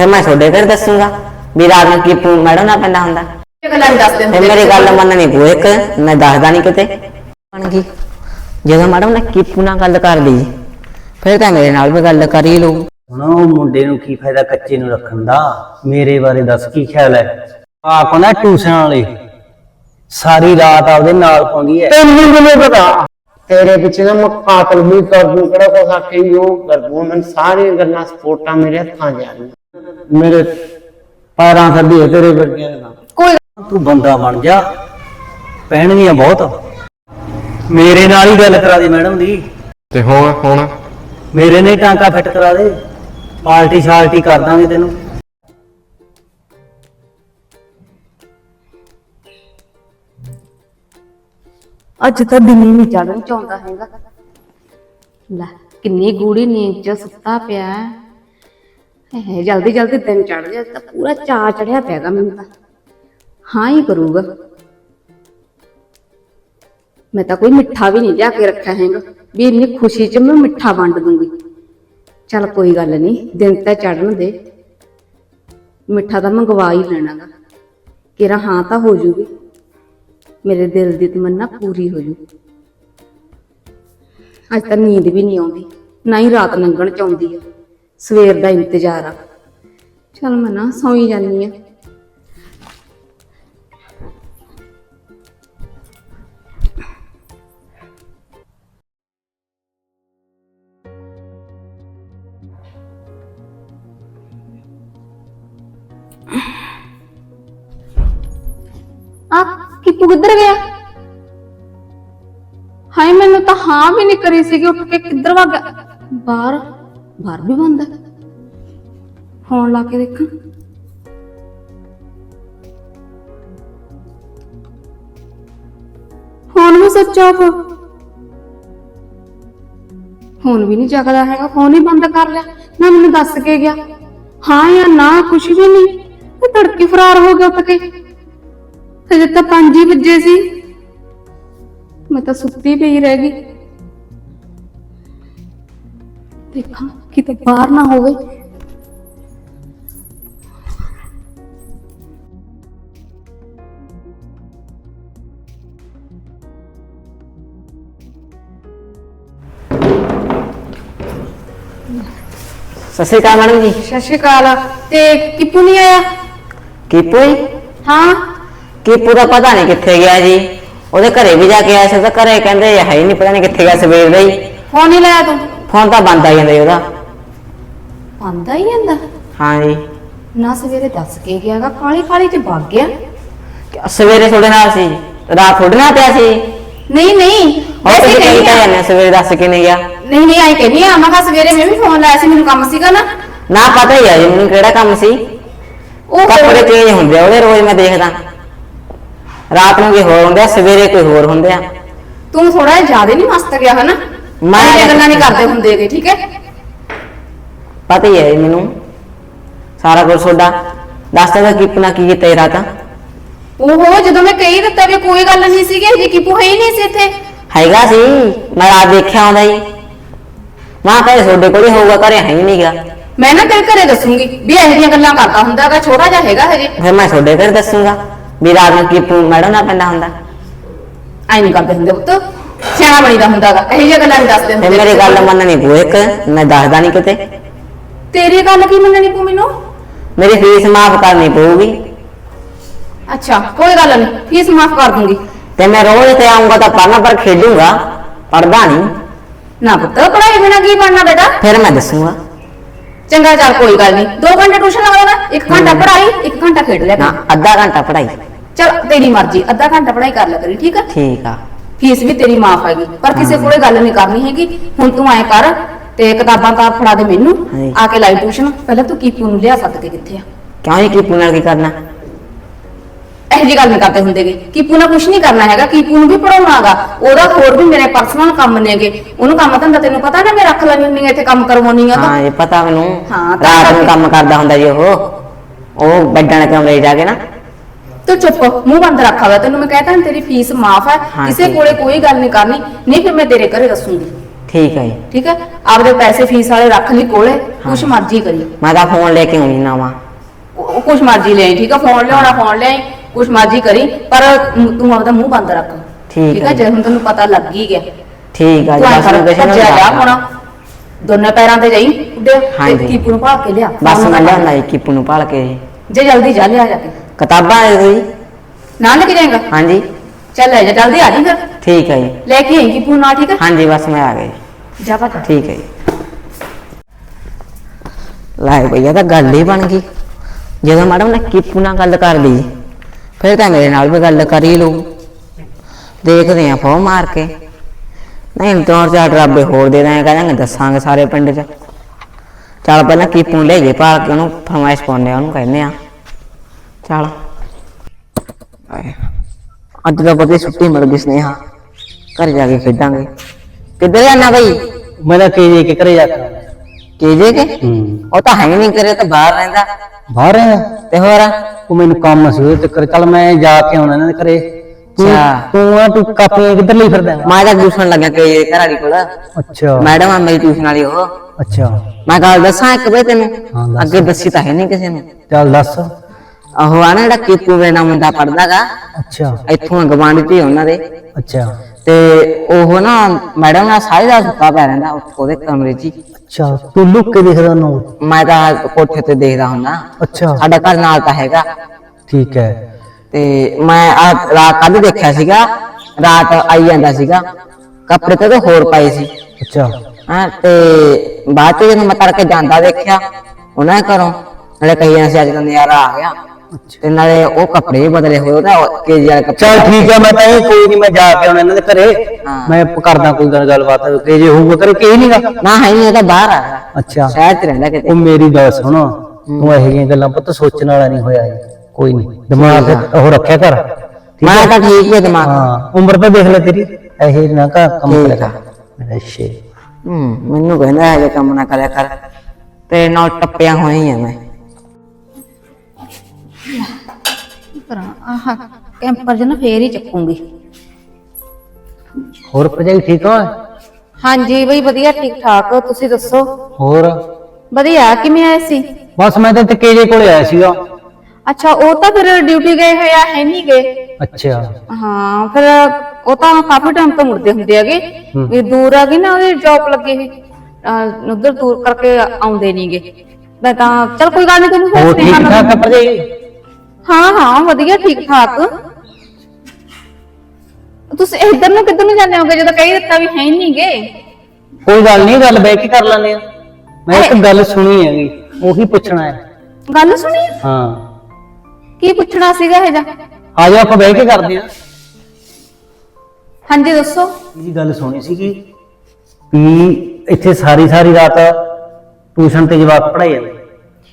ਫਿਰ ਮੈਂ ਤੁਹਾਡੇ ਘਰ ਦੱਸੂਗਾ ਵੀ ਰਾਤ ਨੂੰ ਕੀ ਪੂ ਮੈਡਮ ਨਾ ਪੈਂਦਾ ਹੁੰਦਾ। ਇਹ ਗੱਲਾਂ ਨੀ ਦੱਸਦੇ ਫਿਰ ਹੁੰਦੇ ਮੇਰੀ ਗੱਲ ਮੰਨਣੀ ਪਊ ਇੱਕ ਮੈਂ ਦੱਸਦਾ ਨਹੀਂ ਕਿਤੇ। ਬਣ ਗਈ। ਜਦੋਂ ਮੈਡਮ ਨੇ ਕੀਪੂ ਨਾਲ ਗੱਲ ਕਰ ਲਈ ਫਿਰ ਤਾਂ ਮੇਰੇ ਨਾਲ ਵੀ ਗੱਲ ਕਰ ਹੀ ਹੁਣ ਉਹ ਮੁੰਡੇ ਨੂੰ ਕੀ ਫਾਇਦਾ ਕੱਚੇ ਨੂੰ ਰੱਖਣ ਦਾ? ਮੇਰੇ ਬਾਰੇ ਦੱਸ ਕੀ ਖਿਆਲ ਹੈ? ਆਪ ਨਾ ਟਿਊਸ਼ਨ ਵਾਲੇ? ਸਾਰੀ ਰਾਤ ਆਪਦੇ ਨਾਲ ਪਾਉਂਦੀ ਹੈ। ਤੈਨੂੰ ਕਿਵੇਂ ਪਤਾ। ਤੇਰੇ ਪਿੱਛੇ ਨਾ ਮੈਂ ਕਾਤਲ ਵੀ ਕਰ ਦੂੰ ਕਿਹੜਾ ਕੁਛ ਆਖੇ ਉਹ ਕਰ ਦੂੰ ਮੈਨੂੰ ਸਾਰੀਆਂ ਗੱਲਾਂ ਸਪੋਰਟਾਂ ਮੇਰੇ ਹੱਥਾਂ ਰਹੀਆਂ। ਮੇਰੇ ਪੈਰਾਂ ਥੱਲੇ ਤੇਰੇ ਵਰਗੀਆਂ ਦਾ ਕੋਈ ਤੂੰ ਬੰਦਾ ਬਣ ਜਾ ਪੈਣਗੀਆਂ ਬਹੁਤ। ਮੇਰੇ ਨਾਲ ਹੀ ਗੱਲ ਕਰਾ ਦੇ ਮੈਡਮ ਦੀ। ਤੇ ਹੁਣ ਹੁਣ? ਮੇਰੇ ਨੇ ਟਾਂਕਾ ਫਿੱਟ ਕਰਾ ਦੇ। ਪਾਰਟੀ ਸ਼ਾਲਟੀ ਕਰ ਦਾਂਗੇ ਤੈਨੂੰ। ਅੱਜ ਤਾਂ ਦਿਨ ਹੀ ਨਹੀਂ ਚੜਨ ਚਾਹੁੰਦਾ ਹੈਗਾ। ਲੈ ਕਿੰਨੀ ਗੂੜੀ ਨੀਂਦ ਚ ਸੁੱਤਾ ਪਿਆ। ਹੈ ਜਲਦੀ ਜਲਦੀ ਦਿਨ ਚੜ ਜਾ ਤਾਂ ਪੂਰਾ ਚਾ ਚੜਿਆ ਪਿਆਗਾ ਮੈਨੂੰ ਤਾਂ। ਹਾਂ ਹੀ ਕਰੂਗਾ। ਮੈਂ ਤਾਂ ਕੋਈ ਮਿੱਠਾ ਵੀ ਨਹੀਂ ਲਿਆ ਕੇ ਰੱਖਿਆ ਹੈਗਾ। ਵੀ ਇੰਨੀ ਖੁਸ਼ੀ ਚ ਮੈਂ ਮਿੱਠਾ ਵੰਡ ਦੂੰਗੀ। ਚੱਲ ਕੋਈ ਗੱਲ ਨਹੀਂ, ਦਿਨ ਤਾਂ ਚੜਨ ਦੇ। ਮਿੱਠਾ ਤਾਂ ਮੰਗਵਾ ਹੀ ਲੈਣਾਗਾ। ਕਿਰਾ ਹਾਂ ਤਾਂ ਹੋ ਜੂਗੀ। ਮੇਰੇ ਦਿਲ ਦੀ ਤਮੰਨਾ ਪੂਰੀ ਹੋ ਜੂ। ਅੱਜ ਤਾਂ ਨੀਂਦ ਵੀ ਨਹੀਂ ਆਉਂਦੀ, ਨਾ ਹੀ ਰਾਤ ਲੰਘਣ ਚ ਆਉਂਦੀ ਆ। ਸਵੇਰ ਦਾ ਇੰਤਜ਼ਾਰ ਆ। ਚਲ ਮੈਂ ਨਾ ਸੌਂ ਹੀ ਜਾਨੀ ਆ ਆ, ਕਿੱਪੂ ਕਿੱਧਰ ਗਿਆ? ਹਾਏ, ਮੈਨੂੰ ਤਾਂ ਹਾਂ ਵੀ ਨਹੀਂ ਕਰੀ ਸੀਗੀ, ਉੱਠ ਕੇ ਕਿੱਧਰ ਵਗ ਗਿਆ? ਬਾਹਰ। ਬਾਹਰ ਵੀ ਬੰਦ ਹੈ। ਫੋਨ ਲਾ ਕੇ ਦੇਖਾਂ। ਫੋਨ ਵੀ ਸਵਿਚ ਆਫ ਫੋਨ ਵੀ ਨਹੀਂ ਜਗਦਾ ਹੈਗਾ, ਫੋਨ ਹੀ ਬੰਦ ਕਰ ਲਿਆ। ਨਾ ਮੈਨੂੰ ਦੱਸ ਕੇ ਗਿਆ। ਹਾਂ ਜਾਂ ਨਾ, ਕੁਛ ਵੀ ਨਹੀਂ। ਤੇ ਤੜਕੇ ਫਰਾਰ ਹੋ ਗਿਆ ਉੱਠ ਕੇ। ਹਜੇ ਤਾਂ 5 ਹੀ ਵਜੇ ਸੀ। ਮੈਂ ਤਾਂ ਸੁੱਤੀ ਪਈ ਰਹਿ ਗਈ। ਦੇਖਾਂ। ਕਿਤੇ ਬਾਹਰ ਨਾ ਹੋਵੇ। ਸਤਿ ਸ਼੍ਰੀ ਅਕਾਲ ਮੈਡਮ ਜੀ। ਸਤਿ ਸ਼੍ਰੀ ਅਕਾਲ। ਤੇ ਕਿਪੂ ਨਹੀਂ ਆਇਆ? ਕੀਪੂ ਹੀ ਹਾਂ। ਕੀਪੂ ਦਾ ਪਤਾ ਨਹੀਂ ਕਿੱਥੇ ਗਿਆ ਜੀ। ਉਹਦੇ ਘਰੇ ਵੀ ਜਾ ਕੇ ਆਇਆ ਸੀ ਤਾਂ ਘਰੇ ਕਹਿੰਦੇ ਹੈ ਹੀ ਨਹੀਂ ਪਤਾ ਨਹੀਂ ਕਿੱਥੇ ਗਿਆ ਸਵੇਰ ਦਾ ਹੀ। ਫੋਨ ਨਹੀਂ ਲਾਇਆ ਤੂੰ? ਫੋਨ ਤਾਂ ਬੰਦ ਆ ਜਾਂਦਾ ਜੀ ਉਹਦਾ। ਆਂਦਾ ਹੀ ਜਾਂਦਾ। ਹਾਂ ਜੀ ਨਾ ਸਵੇਰੇ ਦੱਸ ਕੇ ਗਿਆਗਾ ਕਾਲੀ ਕਾਲੀ ਚ ਭੱਗ ਗਿਆ। ਸਵੇਰੇ ਤੁਹਾਡੇ ਨਾਲ ਸੀ ਰਾਤ ਤੁਹਾਡੇ ਨਾਲ ਪਿਆ ਸੀ? ਨਹੀਂ ਨਹੀਂ। ਉਹ ਵੈਸੇ ਤੁਸੀਂ ਕਹਿੰਦੀ ਕਹਿੰਦੇ ਆ। ਜਾਂਦੇ ਸਵੇਰੇ ਦੱਸ ਕੇ ਨਹੀਂ ਗਿਆ। ਨਹੀਂ ਨਹੀਂ ਆਈ ਕਹਿੰਦੀ ਆ ਮੈਂ ਕਿਹਾ ਸਵੇਰੇ ਮੈਂ ਵੀ ਫੋਨ ਲਾਇਆ ਸੀ ਮੈਨੂੰ ਕੰਮ ਸੀਗਾ ਨਾ। ਨਾ ਪਤਾ ਹੀ ਆ ਜੀ ਮੈਨੂੰ ਕਿਹੜਾ ਕੰਮ ਸੀ। ਉਹ ਕੱਪੜੇ ਚੇਂਜ ਹੁੰਦੇ ਆ ਉਹਦੇ ਰੋਜ਼ ਮੈਂ ਦੇਖਦਾ। ਰਾਤ ਨੂੰ ਕੀ ਹੋਰ ਹੁੰਦੇ ਆ ਸਵੇਰੇ ਕੋਈ ਹੋਰ ਹੁੰਦੇ ਆ। ਤੂੰ ਥੋੜਾ ਜ਼ਿਆਦਾ ਨਹੀਂ ਮਸਤ ਗਿਆ ਹਨਾ? ਮੈਂ- ਮੈਂ ਗੱਲਾਂ ਨਹੀਂ ਕਰਦੇ ਹੁੰਦੇਗੇ ਠੀਕ ਹੈ? ਪਤਾ ਹੀ ਹੈ ਮੈਨੂੰ। ਸਾਰਾ ਕੁਝ ਤੁਹਾਡਾ। ਦੱਸਦਾ ਤਾਂ ਕੀਪੂ ਕੀ ਕੀਤਾ ਇਹ ਰਾਤ ਉਹ ਜਦੋਂ ਮੈਂ ਕਹੀ ਦਿੱਤਾ ਵੀ ਕੋਈ ਗੱਲ ਨਹੀਂ ਸੀਗੀ ਜੀ ਕਿਪੂ ਹੈ ਹੀ ਨਹੀਂ ਸੀ ਇੱਥੇ। ਹੈਗਾ ਸੀ। ਮੈਂ ਰਾਤ ਦੇਖਿਆ ਆਉਂਦਾ ਜੀ। ਮਾਂ ਕਹੇ ਤੁਹਾਡੇ ਕੋਲ ਹੀ ਹੋਊਗਾ ਘਰੇ ਹੈ ਹੀ ਨਹੀਂਗਾ। ਮੈਂ ਨਾ ਤੇਰੇ ਘਰੇ ਦੱਸੂਗੀ ਵੀ ਇਹੋ ਜਿਹੀਆਂ ਗੱਲਾਂ ਕਰਦਾ ਹੁੰਦਾਗਾ ਛੋਟਾ ਜਿਹਾ ਹੈਗਾ ਹਜੇ। ਫਿਰ ਮੈਂ ਤੁਹਾਡੇ ਘਰ ਦੱਸੂਗਾ ਵੀ ਰਾਤ ਨੂੰ ਕੀਪੂ ਮੈਡਮ ਨਾਲ ਪੈਂਦਾ ਹੁੰਦਾ। ਐਂ ਨਹੀਂ ਕਰਦੇ ਹੁੰਦੇ ਪੁੱਤ। ਸਿਆਣਾ ਬਣੀਦਾ ਹੁੰਦਾਗਾ ਇਹੋ ਜਿਹੀਆਂ ਗੱਲਾਂ ਨਹੀਂ ਦੱਸਦੇ ਫਿਰ ਹੁੰਦੇ ਮੇਰੀ ਗੱਲ ਮੰਨਣੀ ਪਊ ਇੱਕ ਮੈਂ ਦੱਸਦਾ ਨਹੀਂ ਕਿਤੇ। ਤੇਰੀ ਗੱਲ ਕੀ ਮੰਨਣੀ ਪਊ ਮੈਨੂੰ? ਮੇਰੀ ਫੀਸ ਮਾਫ ਕਰਨੀ ਪਊਗੀ। ਅੱਛਾ ਕੋਈ ਗੱਲ ਨਹੀਂ ਫੀਸ ਮਾਫ ਕਰ ਦੂੰਗੀ। ਤੇ ਮੈਂ ਰੋਜ਼ ਤੇ ਆਉਂਗਾ ਤਾਂ ਪੜਨਾ ਪਰ ਖੇਡੂੰਗਾ ਪੜਦਾ ਨਹੀਂ। ਨਾ ਪੁੱਤ ਪੜਾਈ ਬਿਨਾ ਕੀ ਬਣਨਾ ਬੇਟਾ? ਫਿਰ ਮੈਂ ਦੱਸੂਗਾ। ਚੰਗਾ ਚੱਲ ਕੋਈ ਗੱਲ ਨਹੀਂ। 2 ਘੰਟੇ ਟਿਊਸ਼ਨ ਲਗਾ ਲੈਣਾ 1 ਘੰਟਾ ਪੜਾਈ 1 ਘੰਟਾ ਖੇਡ ਲਿਆ ਨਾ ਕਰ ਅੱਧਾ ਘੰਟਾ ਪੜਾਈ ਚਲ ਤੇਰੀ ਮਰਜ਼ੀ ਅੱਧਾ ਘੰਟਾ ਪੜਾਈ ਕਰ ਲਿਆ ਕਰੀ ਠੀਕ ਹੈ ਠੀਕ ਆ। ਫੀਸ ਵੀ ਤੇਰੀ ਮਾਫ ਹੈਗੀ ਪਰ ਕਿਸੇ ਕੋਲੇ ਗੱਲ ਨਹੀਂ ਕਰਨੀ ਹੈਗੀ। ਹੁਣ ਤੂੰ ਐ ਕਰ ਤੇ ਕਿਤਾਬਾਂ ਤਾਂ ਫੜਾ ਦੇ ਮੈਨੂੰ ਹਾਂਜੀ। ਆ ਕੇ ਲਾਈ ਟਿਊਸ਼ਨ। ਪਹਿਲਾਂ ਤੂੰ ਕੀਪੂ ਨੂੰ ਲਿਆ ਸੱਦ ਕੇ ਕਿੱਥੇ ਆ? ਕਿਉਂ ਹੀ ਕੀਪੂ ਨਾਲ ਕੀ ਕਰਨਾ? ਇਹੋ ਜਿਹੀ ਗੱਲ ਨਹੀਂ ਕਰਦੇ ਹੁੰਦੇਗੇ ਕੀਪੂ ਨਾਲ ਕੁਝ ਨਹੀਂ ਕਰਨਾ ਹੈਗਾ ਕੀਪੂ ਨੂੰ ਵੀ ਪੜਾਉਣਾਗਾ ਉਹਦਾ ਹੋਰ ਵੀ ਮੇਰੇ ਪਰਸਨਲ ਕੰਮ ਨੇਗੇ ਉਹਨੂੰ ਕੰਮ ਧੰਦਾ ਤੈਨੂੰ ਪਤਾ ਨਾ ਮੈਂ ਰੱਖ ਲੈਣੀ ਹੁੰਦੀ ਆ ਇੱਥੇ ਕੰਮ ਕਰਵਾਉਣੀ ਆ ਤਾਂ। ਹਾਂ ਇਹ ਪਤਾ ਮੈਨੂੰ। ਹਾਂ, ਤਾਂ ਰਾਤ ਨੂੰ ਕਰਕੇ- ਕੰਮ ਕਰਦਾ ਹੁੰਦਾ ਜੀ ਉਹ। ਉਹ ਦੇ ਕਮਰੇ 'ਚ ਜਾ ਕੇ ਨਾ? ਤੂੰ ਚੁੱਪ ਮੂੰਹ ਬੰਦ ਰੱਖਾ ਵਾ ਤੈਨੂੰ। ਮੈਂ ਕਹਿਤਾ ਤੇਰੀ ਫੀਸ ਮਾਫ ਹੈ। ਹਾਂ, ਕਿਸੇ ਠੀਕ। ਕੋਲੇ ਕੋਈ ਗੱਲ ਨਹੀਂ ਕਰਨੀ। ਨਹੀਂ ਫਿਰ ਮੈਂ ਤੇਰੇ ਘਰੇ ਦੱਸੂਗੀ। ਠੀਕ ਹੈ ਜੀ। ਠੀਕ ਹੈ ਆਪਦੇ ਪੈਸੇ ਫੀਸ ਵਾਲੇ ਰੱਖ ਲਈ ਕੋਲੇ ਕੁਛ ਮਰਜ਼ੀ ਕਰੀ। ਮੈਂ ਤਾਂ ਫੋਨ ਲੈ ਕੇ ਆਉਣੀ ਨਵਾਂ ਉਹ ਕੁਛ ਮਰਜ਼ੀ ਲੈ ਆਈ, ਠੀਕ ਹੈ ਫੋਨ ਲਿਆਉਣਾ ਫੋਨ ਲੈ ਆਈ, ਕੁਛ ਮਰਜ਼ੀ ਕਰੀ ਪਰ ਤੂੰ ਆਪਦਾ ਮੂੰਹ ਬੰਦ ਰੱਖ। ਠੀਕ ਹੈ ਜੇ। ਹੁਣ ਤੈਨੂੰ ਪਤਾ ਲੱਗ ਹੀ ਗਿਆ। ਠੀਕ ਹੈ ਜੀ ਤੂੰ ਬਸ ਮੈਂ ਕਿਸੇ ਨੂੰ ਭੱਜਿਆ ਜਾ। ਹੁਣ। ਦੋਨੇ ਪੈਰਾਂ ਤੇ ਜਾਈ ਉੱਡੇ ਹਾਂਜੀ। ਕੀਪੂ ਨੂੰ ਭਾਲ ਕੇ ਲਿਆ। ਬਸ ਮੈਂ ਨਾ ਲਿਆਉਂਦਾ ਜੀ ਕੀਪੂ ਨੂੰ ਭਾਲ ਕੇ। ਜੀ। ਜੇ ਜਲਦੀ ਜਾ ਲਿਆ ਜਾ ਕੇ। ਕਿਤਾਬਾਂ ਦੇ ਦਿਓ ਜੀ। ਨਾ ਲੈ ਕੇ ਜਾਏਗਾ? ਹਾਂਜੀ। ਚੱਲ ਲੈ ਜਾ ਜਲਦੀ ਆ ਜੀ ਫਿਰ। ਠੀਕ ਹੈ ਜੀ। ਲੈ ਕੇ ਆਈ ਕੀਪੂ ਨਾਲ ਠੀਕ ਹੈ ਹਾਂਜੀ ਬਸ ਮੈਂ ਆ ਗਿਆ ਜਾ ਭੱਜ ਠੀਕ ਹੈ ਜੀ। ਲੈ ਭਈਆ ਤਾਂ ਗੱਲ ਹੀ ਬਣ ਗਈ। ਜਦੋਂ ਮੈਡਮ ਨੇ ਕੀਪੂ ਨਾਲ ਗੱਲ ਕਰ ਲਈ, ਫਿਰ ਤਾਂ ਮੇਰੇ ਨਾਲ ਵੀ ਗੱਲ ਕਰ ਹੀ ਲਊ। ਦੇਖਦੇ ਆਂ ਫੋ ਮਾਰ ਕੇ। ਨਹੀਂ ਦੋ ਚਾਰ ਡਰਾਬੇ ਹੋਰ ਦੇ ਦਾਂਗੇ ਕਹਿੰਦੇ ਦੱਸਾਂਗੇ ਸਾਰੇ ਪਿੰਡ 'ਚ। ਚੱਲ ਪਹਿਲਾਂ ਕੀਪੂ ਨੂੰ ਲੈ ਗਏ ਪਾ ਕੇ ਉਹਨੂੰ ਫਰਮਾਇਸ਼ ਪਾਉਂਦੇ ਆ ਉਹਨੂੰ ਕਹਿੰਦੇ ਆ ਚੱਲ। ਅੱਜ ਤਾਂ ਪਤਾ ਛੁੱਟੀ ਮਰ ਗਈ, ਸਨੇਹਾ। ਘਰ ਜਾ ਕੇ ਖੇਡਾਂਗੇ। ਕਿੱਧਰ ਜਾਣਾ ਬਈ? ਮੈਂ ਤਾਂ ਕੇ ਜੇ ਕੇ ਘਰੇ ਜਾ ਕੇ ਆਉਣਾ। ਕੀਜੇ ਕੇ? ਹੂੰ। ਉਹ ਤਾਂ ਹੈ ਨਹੀਂ ਕਰੇ ਤਾਂ ਬਾਹਰ ਰਹਿੰਦਾ। ਬਾਹਰ ਹੈ ਤੇ ਹੋਰ? ਉਹ ਮੈਨੂੰ ਕੰਮ ਸੀ ਉਹਦੇ ਚੱਕਰ ਚੱਲ ਮੈਂ ਜਾ ਕੇ ਆਉਣਾ ਇਹਨਾਂ ਦੇ ਘਰੇ। ਤੂੰ ਅੱਛਾ। ਤੂੰ ਆ ਤੂੰ ਕਾਪੀਆਂ ਕਿੱਧਰ ਲਈ ਫਿਰਦਾ ਹੈਂ? ਮੈਂ ਤਾਂ ਟਿਊਸ਼ਨ ਲੱਗਿਆ ਕਿ ਘਰ ਵਾਲੀ ਕੋਲ। ਅੱਛਾ। ਮੈਡਮ ਆ ਮੇਰੀ ਟਿਊਸ਼ਨ ਵਾਲੀ ਉਹ। ਅੱਛਾ। ਮੈਂ ਗੱਲ ਦੱਸਾਂ ਇੱਕ ਵੇ ਤੈਨੂੰ। ਦੱਸ। ਅੱਗੇ ਦੱਸੀ ਤਾਂ ਹੈ ਨਹੀਂ ਕਿਸੇ ਨੂੰ। ਚੱਲ ਦੱਸ। ਉਹ ਆ ਨਾ ਜਿਹੜਾ ਕੀਪੂ ਵੇ ਨਾ ਮੁੰਡਾ ਪੜਦਾਗਾ ਅੱਛਾ। ਇੱਥੋਂ ਗਵਾਂਢੀ ਤੇ ਉਹਨਾਂ ਦੇ। ਅੱਛਾ। ਤੇ ਉਹ ਨਾ ਮੈਡਮ ਨਾਲ ਸਾਰੇ ਦਾ ਸੁੱਤਾ ਪੈ ਰਹਿੰਦਾ ਉਹਦੇ ਕਮਰੇ 'ਚ ਹੀ। ਅੱਛਾ ਤੂੰ ਲੁੱਕ ਕੇ ਦੇਖਦਾ ਨੂੰ ਮੈਂ ਤਾਂ ਕੋਠੇ ਤੇ ਦੇਖਦਾ ਹੁੰਦਾ। ਅੱਛਾ। ਸਾਡਾ ਘਰ ਨਾਲ ਤਾਂ ਹੈਗਾ। ਠੀਕ ਹੈ। ਤੇ ਮੈਂ ਆ ਰਾਤ ਕੱਢ ਦੇਖਿਆ ਸੀਗਾ ਰਾਤ ਆਈ ਜਾਂਦਾ ਸੀਗਾ। ਕੱਪੜੇ ਤੇ ਉਹਦੇ ਹੋਰ ਪਾਏ ਸੀ। ਅੱਛਾ। ਹਾਂ ਤੇ ਬਾਅਦ ਚ ਜਦੋਂ ਮੈਂ ਤੜਕੇ ਜਾਂਦਾ ਦੇਖਿਆ ਉਹਨਾਂ ਘਰੋਂ ਨਾਲੇ ਕਹੀ ਜਾਂਦੇ ਸੀ ਅੱਜ ਤਾਂ ਨਜ਼ਾਰਾ ਆ ਗਿਆ। ਤੇ ਨਾਲੇ ਉਹ ਕੱਪੜੇ ਵੀ ਬਦਲੇ ਹੋਏ ਉਹਦਾ ਕੇਜੀ ਵਾਲੇ ਕੱਪੜੇ ਚੱਲ ਠੀਕ ਹੈ ਮੈਂ ਤਾਂ ਇਹ ਕੋਈ ਨਹੀਂ ਮੈਂ ਜਾ ਕੇ ਆਉਣਾ ਇਹਨਾਂ ਦੇ ਘਰੇ। ਹਾਂ। ਮੈਂ ਕਰਦਾ ਕੋਈ ਗੱਲ ਗੱਲਬਾਤ ਕਿ ਜੇ ਹੋਊਗਾ ਘਰੇ ਕਿ ਨਹੀਂਗਾ ਨਾ ਹੈ ਨਹੀਂ ਇਹ ਤਾਂ ਬਾਹਰ ਆ। ਗਿਆ ਅੱਛਾ। ਸ਼ਹਿਰ ਚ ਰਹਿੰਦਾ ਕਿਤੇ। ਉਹ ਮੇਰੀ ਗੱਲ ਸੁਣ। ਤੂੰ ਇਹੋ ਜਿਹੀਆਂ ਗੱਲਾਂ ਪੁੱਤ ਸੋਚਣ ਵਾਲਾ ਨਹੀਂ ਹੋਇਆ ਕੋਈ ਨਹੀਂ ਦਿਮਾਗ ਉਹ ਰੱਖਿਆ ਕਰ। ਠੀਕ ਮੈਂ ਤਾਂ ਠੀਕ ਹੀ ਦਿਮਾਗ ਹਾਂ ਉਮਰ ਤਾਂ ਦੇਖ ਲੈ ਤੇਰੀ। ਇਹੋ ਨਾ ਕਾ ਕੰਮ ਠੀਕ ਆ। ਕਰ। ਸ਼ੇ ਹੂੰ ਮੈਨੂੰ ਕਹਿੰਦਾ ਹੈ ਜੇ ਕੰਮ ਨਾ ਕਰਿਆ ਕਰ। ਤੇ ਨਾਲ ਟੱਪਿਆ ਹੋਇਆ ਹੀ ਆ ਮੈਂ। ਕਰਾਂ? ਆਹ ਕੈਂਪਰ ਜਨਾ ਫੇਰ ਹੀ ਚੱਕੂਗੀ। ਹੋਰ ਭਜਾਈ ਠੀਕ ਹੋ? ਹਾਂਜੀ ਬਈ ਵਧੀਆ ਠੀਕ ਠਾਕ ਤੁਸੀਂ ਦੱਸੋ? ਹੋਰ? ਵਧੀਆ ਕਿਵੇਂ ਆਏ ਸੀ? ਬਸ ਮੈਂ ਤਾਂ ਤੇ ਕੇਜੇ ਕੋਲੇ ਆਇਆ ਸੀਗਾ। ਅੱਛਾ ਉਹ ਤਾਂ ਫਿਰ ਡਿਊਟੀ ਗਏ ਹੋਏ ਆ ਹੈ ਨਹੀਂ ਗਏ? ਅੱਛਾ। ਹਾਂ ਫਿਰ ਉਹ ਤਾਂ ਕਾਫੀ ਟਾਈਮ ਤੋਂ ਮੁੜਦੇ ਹੁੰਦੇ ਹੈਗੇ। ਹੂੰ। ਵੀ ਦੂਰ ਆ ਗਈ ਨਾ ਉਹਦੀ ਜੌਬ ਲੱਗੀ ਉਧਰ ਦੂਰ ਕਰਕੇ ਆਉਂਦੇ ਨਹੀਂਗੇ ਮੈਂ ਤਾਂ ਚਲ ਕੋਈ ਗੱਲ ਨਹੀਂ ਤੁਹਾਨੂੰ ਹੋਰ ਠੀਕ ਠਾਕ ਹਾਂ ਹਾਂ ਵਧੀਆ ਠੀਕ ਠਾਕ ਤੁਸੀਂ ਇੱਧਰ ਨੂੰ ਕਿੱਧਰ ਨੂੰ ਜਾਂਦੇ ਹੋਗੇ? ਜਦੋਂ ਕਹੀ ਦਿੱਤਾ ਵੀ ਹੈ ਨਹੀਂਗੇ ਕੋਈ ਗੱਲ ਨਹੀਂ ਗੱਲ ਬਹਿ ਕੇ ਕਰ ਲੈਂਦੇ ਆ ਮੈਂ ਇੱਕ ਗੱਲ ਸੁਣੀ ਹੈਗੀ ਉਹੀ ਪੁੱਛਣਾ ਹੈ। ਗੱਲ ਸੁਣੀ? ਹਾਂ। ਕੀ ਪੁੱਛਣਾ ਸੀਗਾ ਇਹ ਜਾ? ਆ ਜਾ ਆਪਾਂ ਬਹਿ ਕੇ ਕਰਦੇ ਆ ਹਾਂਜੀ ਦੱਸੋ। ਇਹ ਗੱਲ ਸੁਣੀ ਸੀਗੀ ਵੀ ਇੱਥੇ ਸਾਰੀ ਸਾਰੀ ਰਾਤ ਟਿਊਸ਼ਨ ਤੇ ਜਵਾਕ ਪੜਾਈ ਜਾਂਦੇ।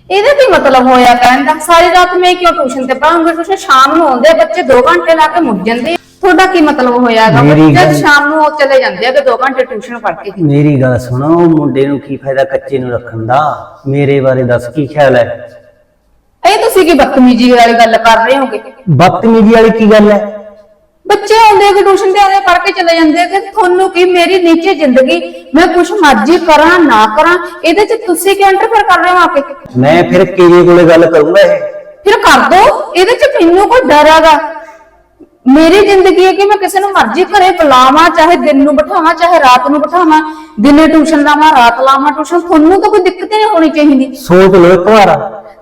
ਇਹਦਾ ਕੀ ਮਤਲਬ ਹੋਇਆ ਕਹਿਣ ਦਾ? ਸਾਰੀ ਰਾਤ ਮੈਂ ਕਿਉਂ ਟਿਊਸ਼ਨ ਤੇ ਪੜਾਉਂਗਾ ਟਿਊਸ਼ਨ ਸ਼ਾਮ ਨੂੰ ਆਉਂਦੇ ਆ ਬੱਚੇ 2 ਘੰਟੇ ਲਾ ਕੇ ਮੁੜ ਜਾਂਦੇ ਆ। ਤੁਹਾਡਾ ਕੀ ਮਤਲਬ ਹੋਇਆਗਾ ਮੇਰੀ ਗੱਲ- ਸ਼ਾਮ ਨੂੰ ਉਹ ਚਲੇ ਜਾਂਦੇ ਆ ਕਿ 2 ਘੰਟੇ ਟਿਊਸ਼ਨ ਪੜ੍ਹ ਕੇ ਮੇਰੀ ਗੱਲ ਸੁਣੋ ਉਹ ਮੁੰਡੇ ਨੂੰ ਕੀ ਫਾਇਦਾ ਕੱਚੇ ਨੂੰ ਰੱਖਣ ਦਾ? ਮੇਰੇ ਬਾਰੇ ਦੱਸ ਕੀ ਖਿਆਲ ਹੈ? ਇਹ ਤੁਸੀਂ ਕੀ ਬਦਤਮੀਜੀ ਵਾਲੀ ਗੱਲ ਕਰ ਰਹੇ ਹੋਗੇ? ਬਦਤਮੀਜ਼ੀ ਵਾਲੀ ਕੀ ਗੱਲ ਹੈ? ਬੱਚੇ ਆਉਂਦੇ ਕਿ ਟਿਊਸ਼ਨ ਤੇ ਆਉਂਦੇ ਪੜ੍ਹ ਕੇ ਚਲੇ ਜਾਂਦੇ ਆ ਕਿ ਤੁਹਾਨੂੰ ਕੀ ਮੇਰੀ ਨਿੱਜੀ ਜ਼ਿੰਦਗੀ ਮੈਂ ਕੁਛ ਮਰਜ਼ੀ ਕਰਾਂ ਨਾ ਕਰਾਂ ਇਹਦੇ ਚ ਤੁਸੀਂ ਕਿ ਇੰਟਰਫੇਅਰ ਕਰ ਰਹੇ ਹੋ ਆ ਕੇ? ਮੈਂ ਫਿਰ ਕਿਹਦੇ ਕੋਲੇ ਗੱਲ ਕਰੂੰਗਾ ਇਹ? ਫਿਰ ਕਰ ਦੋ ਇਹਦੇ ਚ ਮੈਨੂੰ ਕੋਈ ਡਰ ਹੈਗਾ। ਮੇਰੀ ਜ਼ਿੰਦਗੀ ਹੈ ਕਿ ਮੈਂ ਕਿਸੇ ਨੂੰ ਮਰਜ਼ੀ ਘਰੇ ਬੁਲਾਵਾਂ ਚਾਹੇ ਦਿਨ ਨੂੰ ਬਿਠਾਵਾਂ ਚਾਹੇ ਰਾਤ ਨੂੰ ਬਿਠਾਵਾਂ। ਦਿਨੇ ਟਿਊਸ਼ਨ ਲਾਵਾਂ ਰਾਤ ਲਾਵਾਂ ਟਿਊਸ਼ਨ ਤੁਹਾਨੂੰ ਤਾਂ ਕੋਈ ਦਿੱਕਤ ਨਹੀਂ ਹੋਣੀ ਚਾਹੀਦੀ। ਸੋਚ ਲਓ ਇੱਕ ਵਾਰ।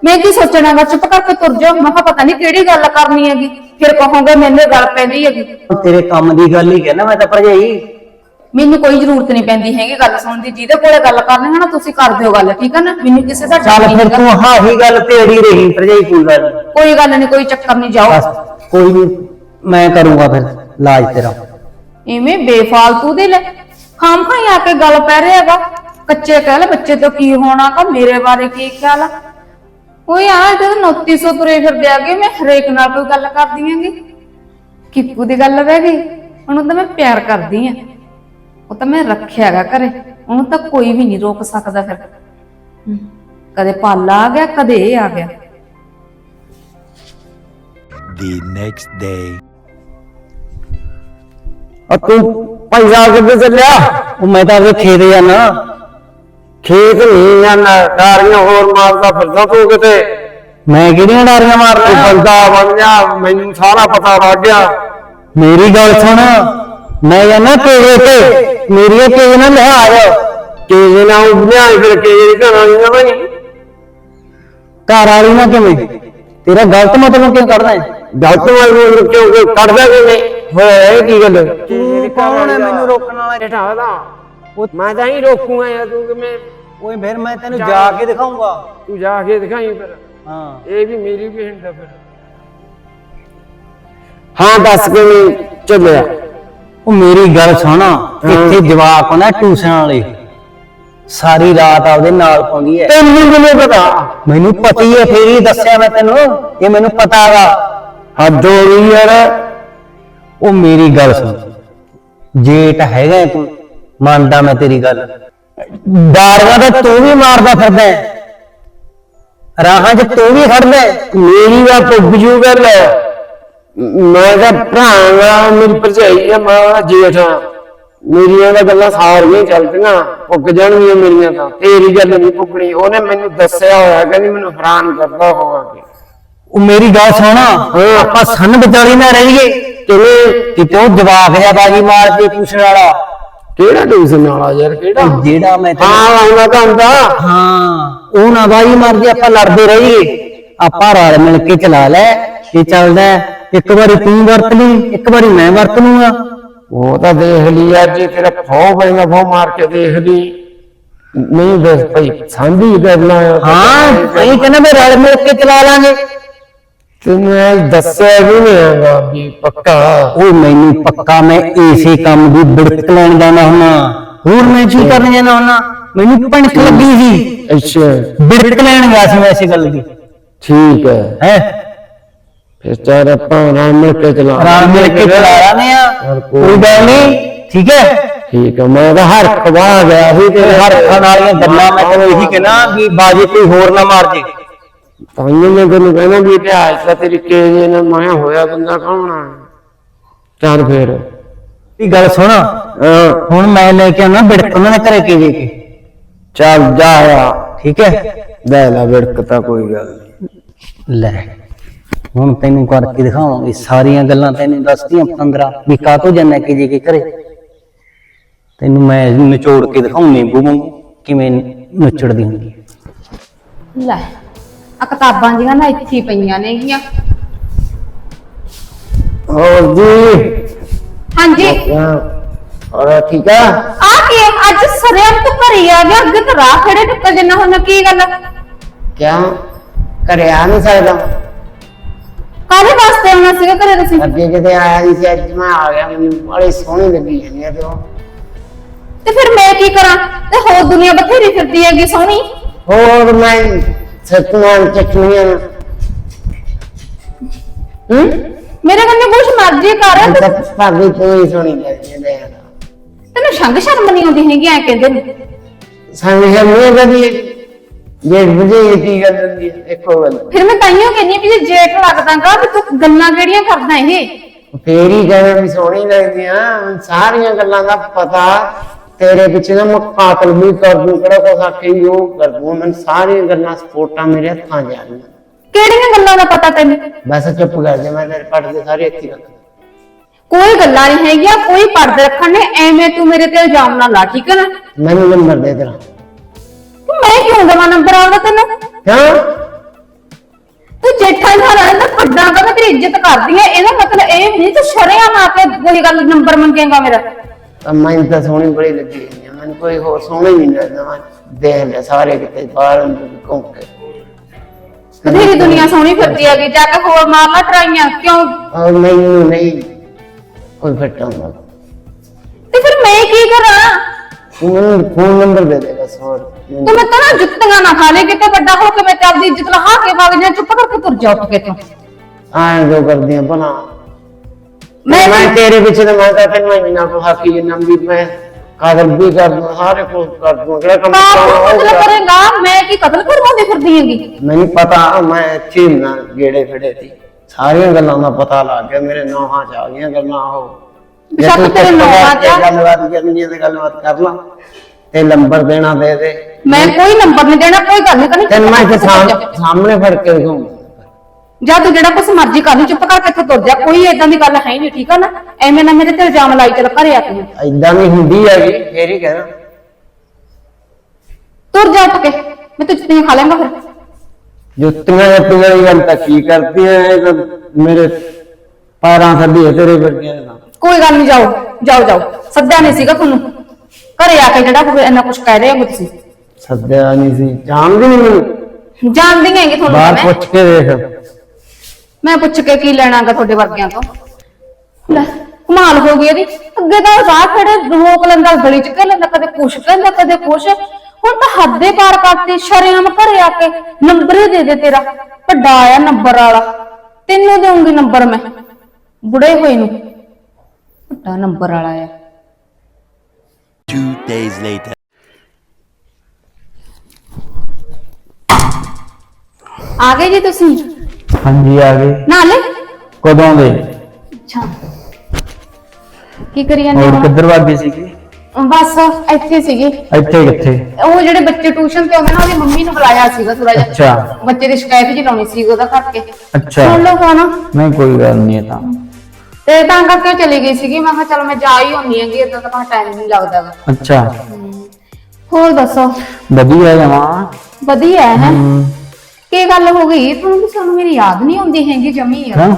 ਮੈਂ ਕੀ ਸੋਚਣਾਗਾ ਚੁੱਪ ਕਰਕੇ ਤੁਰ ਜਾਓ। ਮੈਂ ਕਿਹਾ ਪਤਾ ਨਹੀਂ ਕਿਹੜੀ ਗੱਲ ਕਰਨੀ ਹੈਗੀ। ਫਿਰ ਕਹੋਗੇ ਮੈਨੂੰ ਗੱਲ ਪੈਂਦੀ ਹੈਗੀ। ਤੇਰੇ ਕੰਮ ਦੀ ਗੱਲ ਹੀ ਕਹਿਣਾ ਮੈਂ ਤਾਂ ਭਰਜਾਈ। ਮੈਨੂੰ ਕੋਈ ਜ਼ਰੂਰਤ ਨਹੀਂ ਪੈਂਦੀ ਹੈਗੀ ਗੱਲ ਸੁਣਨ ਦੀ। ਜਿਹਦੇ ਕੋਲੇ ਗੱਲ ਕਰਨੀ ਹੈ ਨਾ ਤੁਸੀਂ ਕਰ ਦਿਓ ਗੱਲ ਠੀਕ ਹੈ ਨਾ? ਮੈਨੂੰ ਕਿਸੇ ਦਾ ਚੱਲ ਫਿਰ। ਤੂੰ ਹਾਂ ਹੀ ਗੱਲ ਤੇੜੀ ਰਹੀ ਭਰਜਾਈ ਕੋਈ ਗੱਲ ਨੀ। ਕੋਈ ਗੱਲ ਨਹੀਂ ਕੋਈ ਚੱਕਰ ਨਹੀਂ ਜਾਓ। ਬਸ ਕੋਈ ਨਹੀਂ। ਮੈਂ ਕਰੂੰਗਾ ਫਿਰ ਇਲਾਜ ਤੇਰਾ। ਇਵੇਂ ਬੇਫਾਲਤੂ ਦੇ ਲੈ ਖਾਮ ਖਾਈ ਆ ਕੇ ਗੱਲ ਪੈ ਰਿਹਾ ਹੈਗਾ। ਕੱਚੇ ਕਹਿ ਲੈ ਬੱਚੇ ਤੋਂ ਕੀ ਹੋਣਾ ਕਾ ਮੇਰੇ ਬਾਰੇ ਕੀ ਖਿਆਲ ਆ? ਓਏ ਆ ਤੇ 2900 ਤੁਰੇ ਫਿਰਦੇ ਆਗੇ ਮੈਂ ਹਰੇਕ ਨਾਲ ਕੋਈ ਗੱਲ ਕਰਦੀ ਆਂਗੀ। ਕਿੱਪੂ ਦੀ ਗੱਲ ਬਹਿ ਗਈ ਉਹਨੂੰ ਤਾਂ ਮੈਂ ਪਿਆਰ ਕਰਦੀ ਆ। ਉਹ ਤਾਂ ਮੈਂ ਰੱਖਿਆ ਹੈਗਾ ਘਰੇ ਉਹਨੂੰ ਤਾਂ ਕੋਈ ਵੀ ਨਹੀਂ ਰੋਕ ਸਕਦਾ ਫਿਰ। ਕਦੇ ਪਾਲਾ ਆ ਗਿਆ ਕਦੇ ਇਹ ਆ ਗਿਆ। The next day. ਆ ਤੂੰ ਪੈਸਾ ਕਿੱਥੇ ਚੱਲਿਆ? ਉਹ ਮੈਂ ਤਾਂ ਆਪਣੇ ਖੇਤ ਜਾਣਾ। ਖੇਤ ਨਹੀਂ ਜਾਣਾ ਡਾਰੀਆਂ ਹੋਰ ਮਾਰਦਾ ਫਿਰਦਾ ਤੂੰ ਕਿਤੇ। ਮੈਂ ਕਿਹੜੀਆਂ ਡਾਰੀਆਂ ਤੂੰ ਮਾਰਦਾ ਬੰਦਾ ਬਣ ਜਾ ਮੈਨੂੰ ਸਾਰਾ ਪਤਾ ਲੱਗ ਗਿਆ। ਮੇਰੀ ਗੱਲ ਸੁਣ। ਮੈਂ ਜਾਣਾ ਤੇਰੇ ਤੇ। ਮੇਰੀ ਤੇਰੇ ਨਾਲ ਲਿਹਾਜ਼। ਕਿ ਨਾ ਉਹ ਬਣਾਈ ਫਿਰ ਕੇ ਜਿਹੜੀ ਘਰਾਂ ਨਹੀਂ ਬਣੀ। ਘਰ ਵਾਲੀ ਨਾ ਕਿਵੇਂ? ਤੇਰਾ ਗਲਤ ਮਤਲਬ ਕਿਉਂ ਕੱਢਦਾ ਹੈ? ਗਲਤ ਵਾਲ ਕਿਉਂ ਕਿਉਂ ਕੱਢਦਾ ਕਿ ਨਹੀਂ। ਹੋਇਆ ਇਹ ਕੀ ਗੱਲ? ਤੂੰ ਕੌਣ ਹੈ ਮੈਨੂੰ ਰੋਕਣ ਵਾਲਾ? ਹਟਾਦਾ ਮੈਂ ਤਾਂ ਹੀ ਰੋਕੂਗਾ ਯਾਰ ਤੂੰ ਕਿਵੇਂ ਓਏ ਫਿਰ ਮੈਂ ਤੈਨੂੰ ਜਾ ਕੇ ਦਿਖਾਉਂਗਾ ਤੂੰ ਜਾ ਕੇ ਦਿਖਾਈ ਫਿਰ। ਹਾਂ। ਇਹ ਵੀ ਮੇਰੀ ਵੀ ਹਿੰਡ ਫਿਰ। ਹਾਂ ਦੱਸ ਕੇ ਨਹੀਂ ਚੱਲਿਆ। ਉਹ ਮੇਰੀ ਗੱਲ ਸੁਣ ਇੱਥੇ ਜਵਾਕ ਹੁੰਦਾ ਟਿਊਸ਼ਨ ਵਾਲੇ। ਸਾਰੀ ਰਾਤ ਆਪਦੇ ਨਾਲ ਪਾਉਂਦੀ ਹੈ ਤੈਨੂੰ ਕਿਵੇਂ ਪਤਾ? ਮੈਨੂੰ ਪਤਾ ਹੀ ਹੈ ਫੇਰ ਹੀ ਦੱਸਿਆ ਮੈਂ ਤੈਨੂੰ। ਇਹ ਮੈਨੂੰ ਪਤਾ ਹੈਗਾ ਹੱਦ ਹੋ ਗਈ ਯਾਰ। ਉਹ ਮੇਰੀ ਗੱਲ ਸੁਣ। ਜੇਟ ਹੈਗਾ ਹੈ ਤੂੰ, ਮੰਨਦਾ ਮੈਂ ਤੇਰੀ ਗੱਲ। ਦਾਰੀਆਂ ਤਾਂ ਤੂੰ ਵੀ ਮਾਰਦਾ ਫਿਰਦਾ ਹੈ। ਰਾਹਾਂ 'ਚ ਤੂੰ ਵੀ ਖੜਦਾ ਮੇਰੀ ਦਾ ਪੁੱਗ ਜੂ ਗੱਲ ਮੈਂ ਤਾਂ ਭਰਾਂਗਾ ਮੇਰੀ ਭਰਜਾਈ ਆ, ਮਾਂ ਜੇਠ ਮੇਰੀਆਂ ਤਾਂ ਗੱਲਾਂ ਸਾਰੀਆਂ ਚੱਲਦੀਆਂ, ਪੁੱਗ ਜਾਣਗੀਆਂ ਮੇਰੀਆਂ ਤਾਂ। ਤੇਰੀ ਗੱਲ ਨਹੀਂ ਪੁੱਗਣੀ। ਉਹਨੇ ਮੈਨੂੰ ਦੱਸਿਆ ਹੋਇਆ ਕਹਿੰਦੀ ਮੈਨੂੰ ਹੈਰਾਨ ਕਰਦਾ ਹੋਵਾਂਗੇ। ਉਹ ਮੇਰੀ ਗੱਲ ਸੁਣ ਆਪਾਂ ਸੰਨ ਵਿਚਾਲੀ ਨਾ ਰਹੀਏ। ਕਿਵੇਂ ਕਿਤੇ ਉਹ ਜਵਾਕ ਜਿਹਾ ਬਾਜੀ ਮਾਰ ਕੇ ਟਿਊਸ਼ਨ ਵਾਲਾ। ਕਿਹੜਾ ਟਿਊਸ਼ਨ ਵਾਲਾ ਯਾਰ ਕਿਹੜਾ? ਉਹ ਜਿਹੜਾ ਮੈਂ ਤੈਨੂੰ- ਹਾਂ ਆਉਣਾ ਤਾਂ ਹੁੰਦਾ। ਹਾਂ। ਉਹ ਨਾ ਬਾਜੀ ਮਾਰ ਕੇ ਆਪਾਂ ਲੜਦੇ ਰਹੀਏ। ਆਪਾਂ ਰਲ ਮਿਲ ਕੇ ਚਲਾ ਲੈ। ਇਹ ਚੱਲਦਾ ਹੈ। ਇੱਕ ਵਾਰੀ ਤੂੰ ਵਰਤ ਲਈ ਇੱਕ ਵਾਰੀ ਮੈਂ ਵਰਤ ਲੂੰਗਾ। ਉਹ ਤਾਂ ਦੇਖ ਲਈ ਯਾਰ ਜੇ ਤੇਰਾ ਫੋ ਪੈਂਦਾ ਫੋ ਮਾਰ ਕੇ ਦੇਖ ਲਈ। ਨਹੀਂ ਬਸ ਭਾਈ ਸਾਂਝੀ ਕਰਨਾ ਹਾਂ ਅਸੀਂ ਕਹਿੰਦੇ ਵੀ ਰਲ ਮਿਲ ਕੇ ਚਲਾ ਲਾਂਗੇ। ਤੈਨੂੰ ਇਹ ਦੱਸਿਆ ਵੀ ਨਹੀਂ ਹੈਗਾ ਵੀ ਪੱਕਾ। ਉਹ ਮੈਨੂੰ ਪੱਕਾ ਮੈਂ ਏਸੇ ਕੰਮ ਦੀ ਬਿੜਕ ਲੈਣ ਜਾਣਾ ਹੁੰਨਾ ਹੋਰ ਮੈਂ ਕੀ ਕਰਨ ਜਾਣਾ ਹੁੰਨਾ ਮੈਨੂੰ ਪਣਕ ਲੱਗੀ ਸੀ। ਅੱਛਾ। ਬਿੜਕ ਲੈਣ ਗਿਆ ਸੀ ਮੈਂ ਇਸੇ ਗੱਲ ਦੀ। ਠੀਕ ਹੈ। ਹੈ? ਫਿਰ ਚਾਰ ਆਪਾਂ ਨਾਲ ਮਿਲ ਕੇ ਚਲਾ ਰਲ ਮਿਲ ਕੇ ਚਲਾ ਲਾਂਗੇ ਆ। ਕੋਈ ਗੱਲ ਨਹੀਂ। ਠੀਕ ਹੈ? ਠੀਕ ਹੈ ਮੈਂ ਤਾਂ ਹਰ ਖਵਾ ਗਿਆ ਸੀ ਤੇ ਹਰ ਖਾਣ ਵਾਲੀਆਂ ਗੱਲਾਂ ਮੈਂ ਤੈਨੂੰ ਇਹੀ ਕਹਿਣਾ ਵੀ ਬਾਜੀ ਕੋਈ ਹੋਰ ਨਾ ਮਾਰ ਜੇ। ਤਾਂ ਹੀ ਮੈਂ ਤੈਨੂੰ ਕਹਿਣਾ ਵੀ ਇਤਿਹਾਸ ਦਾ ਤਰੀਕੇ ਜੇ ਨਾਲ ਮੈਂ ਹੋਇਆ ਬੰਦਾ ਕੌਣ ਆ? ਚੱਲ ਫਿਰ। ਇਹ ਗੱਲ ਸੁਣ। ਹਾਂ। ਹੁਣ ਮੈਂ ਲੈ ਕੇ ਆਉਣਾ ਬਿੜਕ ਉਹਨਾਂ ਦੇ ਘਰੇ ਕੇ ਜੇ ਕੇ ਚੱਲ ਜਾ ਆ। ਠੀਕ ਹੈ? ਲੈ ਲੈ ਵਿੜਕ ਤਾਂ ਕੋਈ ਗੱਲ ਨਹੀਂ ਲੈ ਹੁਣ ਤੈਨੂੰ ਕਰਕੇ ਦਿਖਾਵਾਂਗੇ ਸਾਰੀਆਂ ਗੱਲਾਂ ਤੈਨੂੰ ਦੱਸਤੀਆਂ 15 ਵੀ ਕਾਤੋਂ ਜੰਨਾ ਕੇ ਜੇ ਕੇ ਘਰੇ? ਤੈਨੂੰ ਮੈਂ ਨਿਚੋੜ ਕੇ ਦਿਖਾਉਂ ਨਿੰਬੂ ਵਾਂਗੂ ਕਿਵੇਂ ਨੁਚੜਦੀ ਹੁੰਦੀ ਹੈ। ਲੈ। ਆ ਕਿਤਾਬਾਂ ਜੀਆਂ ਨਾ ਇੱਥੇ ਹੀ ਪਈਆਂ ਨੇਗੀਆਂ। ਹੋਰ ਜੀ? ਹਾਂਜੀ। ਔਰ ਠੀਕ ਆ? ਆ ਕੀ? ਅੱਜ ਸਰਿਆਮ ਤੋਂ ਘਰੇ ਆ ਗਿਆ ਅੱਗੇ ਤਾਂ ਰਾਹ ਖੜੇ ਟੁੱਟ ਜਿੰਨਾ ਹੁਣ ਕੀ ਗੱਲ ਕਿਆ ਘਰੇ ਆ ਨਹੀਂ ਸਕਦਾ। ਕਾਹਦੇ ਵਾਸਤੇ ਆਉਣਾ ਸੀਗਾ ਘਰੇ ਤੁਸੀਂ? ਅੱਗੇ ਕਿਤੇ ਆਇਆ ਨਹੀਂ ਸੀ ਅੱਜ ਮੈਂ ਆ ਗਿਆ ਮੈਨੂੰ ਬੜੀ ਸੋਹਣੀ ਲੱਗੀ ਜਾਂਦੀ ਹੈ ਤੇ ਉਹ। ਤੇ ਫਿਰ ਮੈਂ ਕੀ ਕਰਾਂ? ਤੇ ਹੋਰ ਦੁਨੀਆ ਬਥੇਰੀ ਫਿਰਦੀ ਹੈਗੀ ਸੋਹਣੀ। ਹੋਰ ਮੈਂ ਸਤਨਾਮ ਚਟਨੀਆਂ। ਹੂੰ? ਮੇਰੇ ਕੰਨੇ ਕੁਛ ਮਰਜ਼ੀ ਕਰ। ਤਾਂ ਹੀ ਸੋਹਣੀ ਲੱਗਦੀ ਹੈ ਤੈਨੂੰ ਸ਼ੰਗ ਸ਼ਰਮ ਨਹੀਂ ਆਉਂਦੀ ਹੈਗੀ ਐ ਕਹਿੰਦੇ ਨੇ। ਸੰਗ ਸ਼ਰਮੇ ਕਦੀ ਜੇ ਬੁਝੇ ਕੀ ਗੱਲ ਹੁੰਦੀ ਹੈ ਇੱਕੋ ਗੱਲ। ਫਿਰ ਮੈਂ ਤਾਈਓ ਕਹਿੰਦੀ ਵੀ ਜੇ ਜੇਠ ਲੱਗਦਾਗਾ ਵੀ ਤੂੰ ਗੱਲਾਂ ਕਿਹੜੀਆਂ ਕਰਦਾ ਇਹ? ਫੇਰ ਹੀ ਕਹਿੰਦਾ ਵੀ ਸੋਹਣੀ ਲੱਗਦੀ ਆ ਹੁਣ ਸਾਰੀਆਂ ਗੱਲਾਂ ਦਾ ਪਤਾ ਤੇਰੇ ਪਿੱਛੇ ਨਾ ਮੈਂ ਕਾਤਲ ਵੀ ਕਰ ਦੂੰ ਕਿਹੜਾ ਕੁਛ ਆਖੀ ਉਹ ਕਰ ਦੂੰ। ਮੈਨੂੰ ਸਾਰੀਆਂ ਗੱਲਾਂ ਸਪੋਰਟਾਂ ਮੇਰੇ ਹੱਥਾਂ ਜਾ ਰਹੀਆਂ ਕਿਹੜੀਆਂ ਗੱਲਾਂ ਦਾ ਪਤਾ ਤੈਨੂੰ? ਬਸ ਚੁੱਪ ਕਰ ਜਾ ਮੈਂ ਤੇਰੇ ਪੜਦੇ ਸਾਰੇ ਇੱਥੇ ਹੀ ਰੱਖ ਕੋਈ ਗੱਲਾਂ ਨਹੀਂ ਹੈਗੀਆਂ ਕੋਈ ਪਰਦੇ ਰੱਖਣ ਨੇ ਐਵੇਂ ਤੂੰ ਮੇਰੇ ਤੇ ਇਲਜ਼ਾਮ ਨਾ ਲਾ ਠੀਕ ਹੈ ਨਾ? ਮੈਨੂੰ ਨੰਬਰ ਦੇ ਤੇਰਾ। ਤੂੰ ਮੈਂ ਕਿਉਂ ਦੇਵਾਂ ਨੰਬਰ ਆਉਂਦਾ ਤੈਨੂੰ? ਕਿਉਂ? ਤੂੰ ਜੇਠਾ ਦਾ ਰਹਿੰਦਾ ਵੱਡਾ ਮੈਂ ਤੇਰੀ ਇੱਜ਼ਤ ਕਰਦੀ ਐ। ਇਹਦਾ ਮਤਲਬ ਇਹ ਨਹੀਂ ਤੂੰ ਸ਼ਰਿਆਮ ਆ ਕੇ ਕੋਈ ਗੱਲ ਨੰਬਰ ਮੰਗੇਗਾ ਮੇਰਾ। ਤਾਂ ਮੈਨੂੰ ਤਾਂ ਸੋਹਣੀ ਬੜੀ ਲੱਗੀ ਜਾਂਦੀ ਆ, ਮੈਨੂੰ ਕੋਈ ਹੋਰ ਸੋਹਣਾ ਹੀ ਨਹੀਂ ਲੱਗਦਾ। ਮੈਂ ਦੇਖ ਲਿਆ ਸਾਰੇ ਕਿਤੇ ਬਾਹਰ ਅੰਦਰ ਘੁੰਮ ਕੇ। ਬਥੇਰੀ ਦੁਨੀਆ ਸੋਹਣੀ ਫਿਰਦੀ ਹੈਗੀ ਜਾ ਕੇ ਹੋਰ ਲਾ ਟਰਾਈਆਂ ਕਿਉਂ? ਔਰ ਮੈਨੂੰ ਨਹੀਂ ਕੋਈ ਫੱਟਾ ਹੁੰਦਾ। ਤੇ ਫਿਰ ਮੈਂ ਕੀ ਕਰਾਂ? ਤੂੰ ਮੈਨੂੰ ਫੋਨ ਨੰਬਰ ਦੇ ਦੇ ਬਸ ਹੋਰ ਤੂੰ ਮੈਂ ਤਾਂ ਨਾ ਜੁੱਤੀਆਂ ਨਾ ਖਾ ਲੈ ਕਿਤੇ ਵੱਡਾ ਹੋ ਕੇ ਮੈਂ ਤੇ ਆਪਦੀ ਇੱਜ਼ਤ ਲਹਾ ਕੇ ਵਗ ਜਾ ਚੁੱਪ ਕਰਕੇ ਤੁਰ ਜਾ ਉੱਠ ਕੇ ਤੂੰ। ਆਏ ਜੋ ਕਰਦੀਆਂ ਭਲਾ? ਮੈਂ ਮੈਂ ਤੇਰੇ ਪਿੱਛੇ ਤਾਂ ਮੈਂ ਤਾਂ ਤੈਨੂੰ ਇੰਨਾ ਕੋ ਹਾਕੀ ਜਿੰਨਾ ਵੀ ਮੈਂ ਕਾਦਰ ਵੀ ਕਰ ਦੂੰ ਸਾਰੇ ਕੁਝ ਕਰ ਦੂੰ ਕਿਹੜਾ ਕੰਮ ਕਾਹ ਕਰਨਾ ਕਤਲ ਹੋਊਗਾ। ਕਰੇਗਾ? ਮੈਂ ਕੀ ਕਤਲ ਕਰਵਾਉਂਦੀ ਫਿਰਦੀ ਹੈਗੀ? ਮੈਨੂੰ ਪਤਾ ਮੈਂ ਇੱਥੇ ਨਾ ਗੇੜੇ ਫੜੇ ਸੀ। ਸਾਰੀਆਂ ਗੱਲਾਂ ਦਾ ਪਤਾ ਲੱਗ ਗਿਆ ਮੇਰੇ ਨੌਹਾਂ ਚ ਆ ਗਈਆਂ ਗੱਲਾਂ ਉਹ। ਜੇ ਤੂੰ ਤੇਰੇ ਕਰਕੇ ਚ ਆ। ਗੱਲਬਾਤ ਕਰਨੀ ਹੈ ਤੇ ਗੱਲਬਾਤ ਕਰ ਲਾ। ਤੇ ਨੰਬਰ ਦੇਣਾ ਦੇ ਦੇ। ਮੈਂ ਕੋਈ ਨੰਬਰ ਨਹੀਂ ਦੇਣਾ ਕੋਈ ਗੱਲ ਨਹੀਂ ਕਰਨੀ। ਤੈਨੂੰ ਮੈਂ ਇੱਥੇ। ਸਾਹਮ- ਸਾਹਮਣੇ ਫੜ ਕੇ ਦਿਖਾਉਂਗਾ ਜਾਂ ਤੂੰ ਜਿਹੜਾ ਕੁਛ ਮਰਜ਼ੀ ਕਰ ਲਈ ਚੁੱਪ ਕਰਕੇ ਇੱਥੇ ਤੁਰ ਜਾ। ਕੋਈ ਏਦਾਂ ਦੀ ਗੱਲ ਹੈ ਨਹੀਂ ਠੀਕ ਆ ਨਾ? ਐਵੇਂ ਨਾ ਮੇਰੇ ਤੇ ਇਲਜ਼ਾਮ ਲਾਈ ਚੱਲ ਘਰੇ ਆ ਕੇ। ਐਦਾਂ ਨਹੀਂ ਹੁੰਦੀ ਹੈਗੀ। ਫੇਰ ਹੀ ਕਹਿਣਾ। ਤੁਰ ਜਾ ਉੱਠ ਕੇ। ਮੈਂ ਤੇ ਜੁੱਤੀਆਂ ਖਾ ਲੈਂਗਾ ਫਿਰ। ਜੁੱਤੀਆਂ ਜੁੱਤੀਆਂ ਦੀ ਗੱਲ ਤਾਂ ਕੀ ਕਰਦੀ ਐ ਇਹ ਤਾਂ ਮੇਰੇ ਪੈਰਾਂ ਥੱਲੇ ਤੇਰੇ ਵਰਗੀਆਂ ਦਾ ਕੋਈ ਗੱਲ ਨਹੀਂ ਜਾਓ ਜਾਓ ਜਾਓ। ਸੱਦਿਆ ਨਹੀਂ ਸੀਗਾ ਤੁਹਾਨੂੰ। ਘਰੇ ਆ ਕੇ ਜਿਹੜਾ ਕੋਈ ਇੰਨਾ ਕੁਝ ਕਹਿ ਰਹੇ ਹੋ ਤੁਸੀਂ। ਸੱਦਿਆ ਨਹੀਂ ਸੀ। ਜਾਣਦੀ ਨਹੀਂ ਮੈਨੂੰ। ਜਾਣਦੀ ਹੈਗੀ ਤੁਹਾਨੂੰ ਬਾਹਰ ਮੈਂ। ਪੁੱਛ ਕੇ ਦੇਖ। ਮੈਂ ਪੁੱਛ ਕੇ ਕੀ ਲੈਣਾਗਾ ਤੁਹਾਡੇ ਵਰਗਿਆਂ ਤੋਂ? ਲੈ ਕਮਾਲ ਹੋ ਗਈ ਇਹਦੀ। ਅੱਗੇ ਤਾਂ ਰਾਹ ਖੜੇ ਰੋਕ ਲੈਂਦਾ ਗਲੀ ਚ ਕਹਿ ਲੈਂਦਾ ਕਦੇ ਕੁਛ ਕਹਿੰਦਾ ਕਦੇ ਕੁਛ। ਹੁਣ ਤਾਂ ਹੱਦੇ ਪਾਰ ਕਰਤੀ ਸ਼ਰੇਆਮ ਘਰੇ ਆ ਕੇ ਨੰਬਰ ਹੀ ਦੇ ਦੇ ਤੇਰਾ। ਵੱਡਾ ਆਇਆ ਨੰਬਰ ਵਾਲਾ। ਤੈਨੂੰ ਦੇਵਾਂਗੀ ਨੰਬਰ ਮੈਂ। ਬੁੜੇ ਹੋਏ ਨੂੰ। ਵੱਡਾ ਨੰਬਰ ਵਾਲਾ ਆ Two days later. ਆ ਗਏ ਜੀ ਤੁਸੀਂ? ਹਾਂਜੀ ਆ ਗਏ। ਨਾਲੇ? ਕਦੋਂ ਦੇ? ਅੱਛਾ। ਕੀ ਕਰੀ ਜਾਂਦੇ ਹੋਰ ਹੋ ਕਿੱਧਰ ਵਾਗੇ ਸੀਗੇ? ਬਸ ਇੱਥੇ ਸੀਗੀ। ਇੱਥੇ ਕਿੱਥੇ? ਉਹ ਜਿਹੜੇ ਬੱਚੇ ਟਿਊਸ਼ਨ ਤੇ ਆਉਂਦੇ ਨਾ ਉਹਦੀ ਮੰਮੀ ਨੂੰ ਬੁਲਾਇਆ ਸੀਗਾ ਥੋੜਾ ਜਿਹਾ। ਅੱਛਾ। ਬੱਚੇ ਦੀ ਸ਼ਿਕਾਇਤ ਜੀ ਲਾਉਣੀ ਸੀ ਉਹਦਾ ਕਰਕੇ। ਅੱਛਾ। ਸੁਣ ਲਓ ਫੋਨ ਨਹੀਂ ਕੋਈ ਗੱਲ ਨਹੀਂ ਇਹ ਤਾਂ। ਤੇ ਤਾਂ ਕਰਕੇ ਉਹ ਚਲੀ ਗਈ ਸੀਗੀ। ਮੈਂ ਕਿਹਾ ਚਲ ਮੈਂ ਜਾ ਹੀ ਹੁੰਨੀ ਹੈਗੀ ਇਦਾਂ ਤਾਂ ਟਾਈਮ ਨਹੀਂ ਲੱਗਦਾ ਗਾ। ਅੱਛਾ। ਹੋਰ ਦੱਸੋ? ਵਧੀਆ ਜਮਾ ਵਧੀਆ ਹੈ। ਕੀ ਗੱਲ ਹੋ ਗਈ? ਤੁਹਾਨੂੰ ਤਾਂ ਸਾਨੂੰ ਮੇਰੀ ਯਾਦ ਨਹੀਂ ਆਉਂਦੀ ਹੈਗੀ ਜਮੀ ਯਾਰ। ਹਾਂ?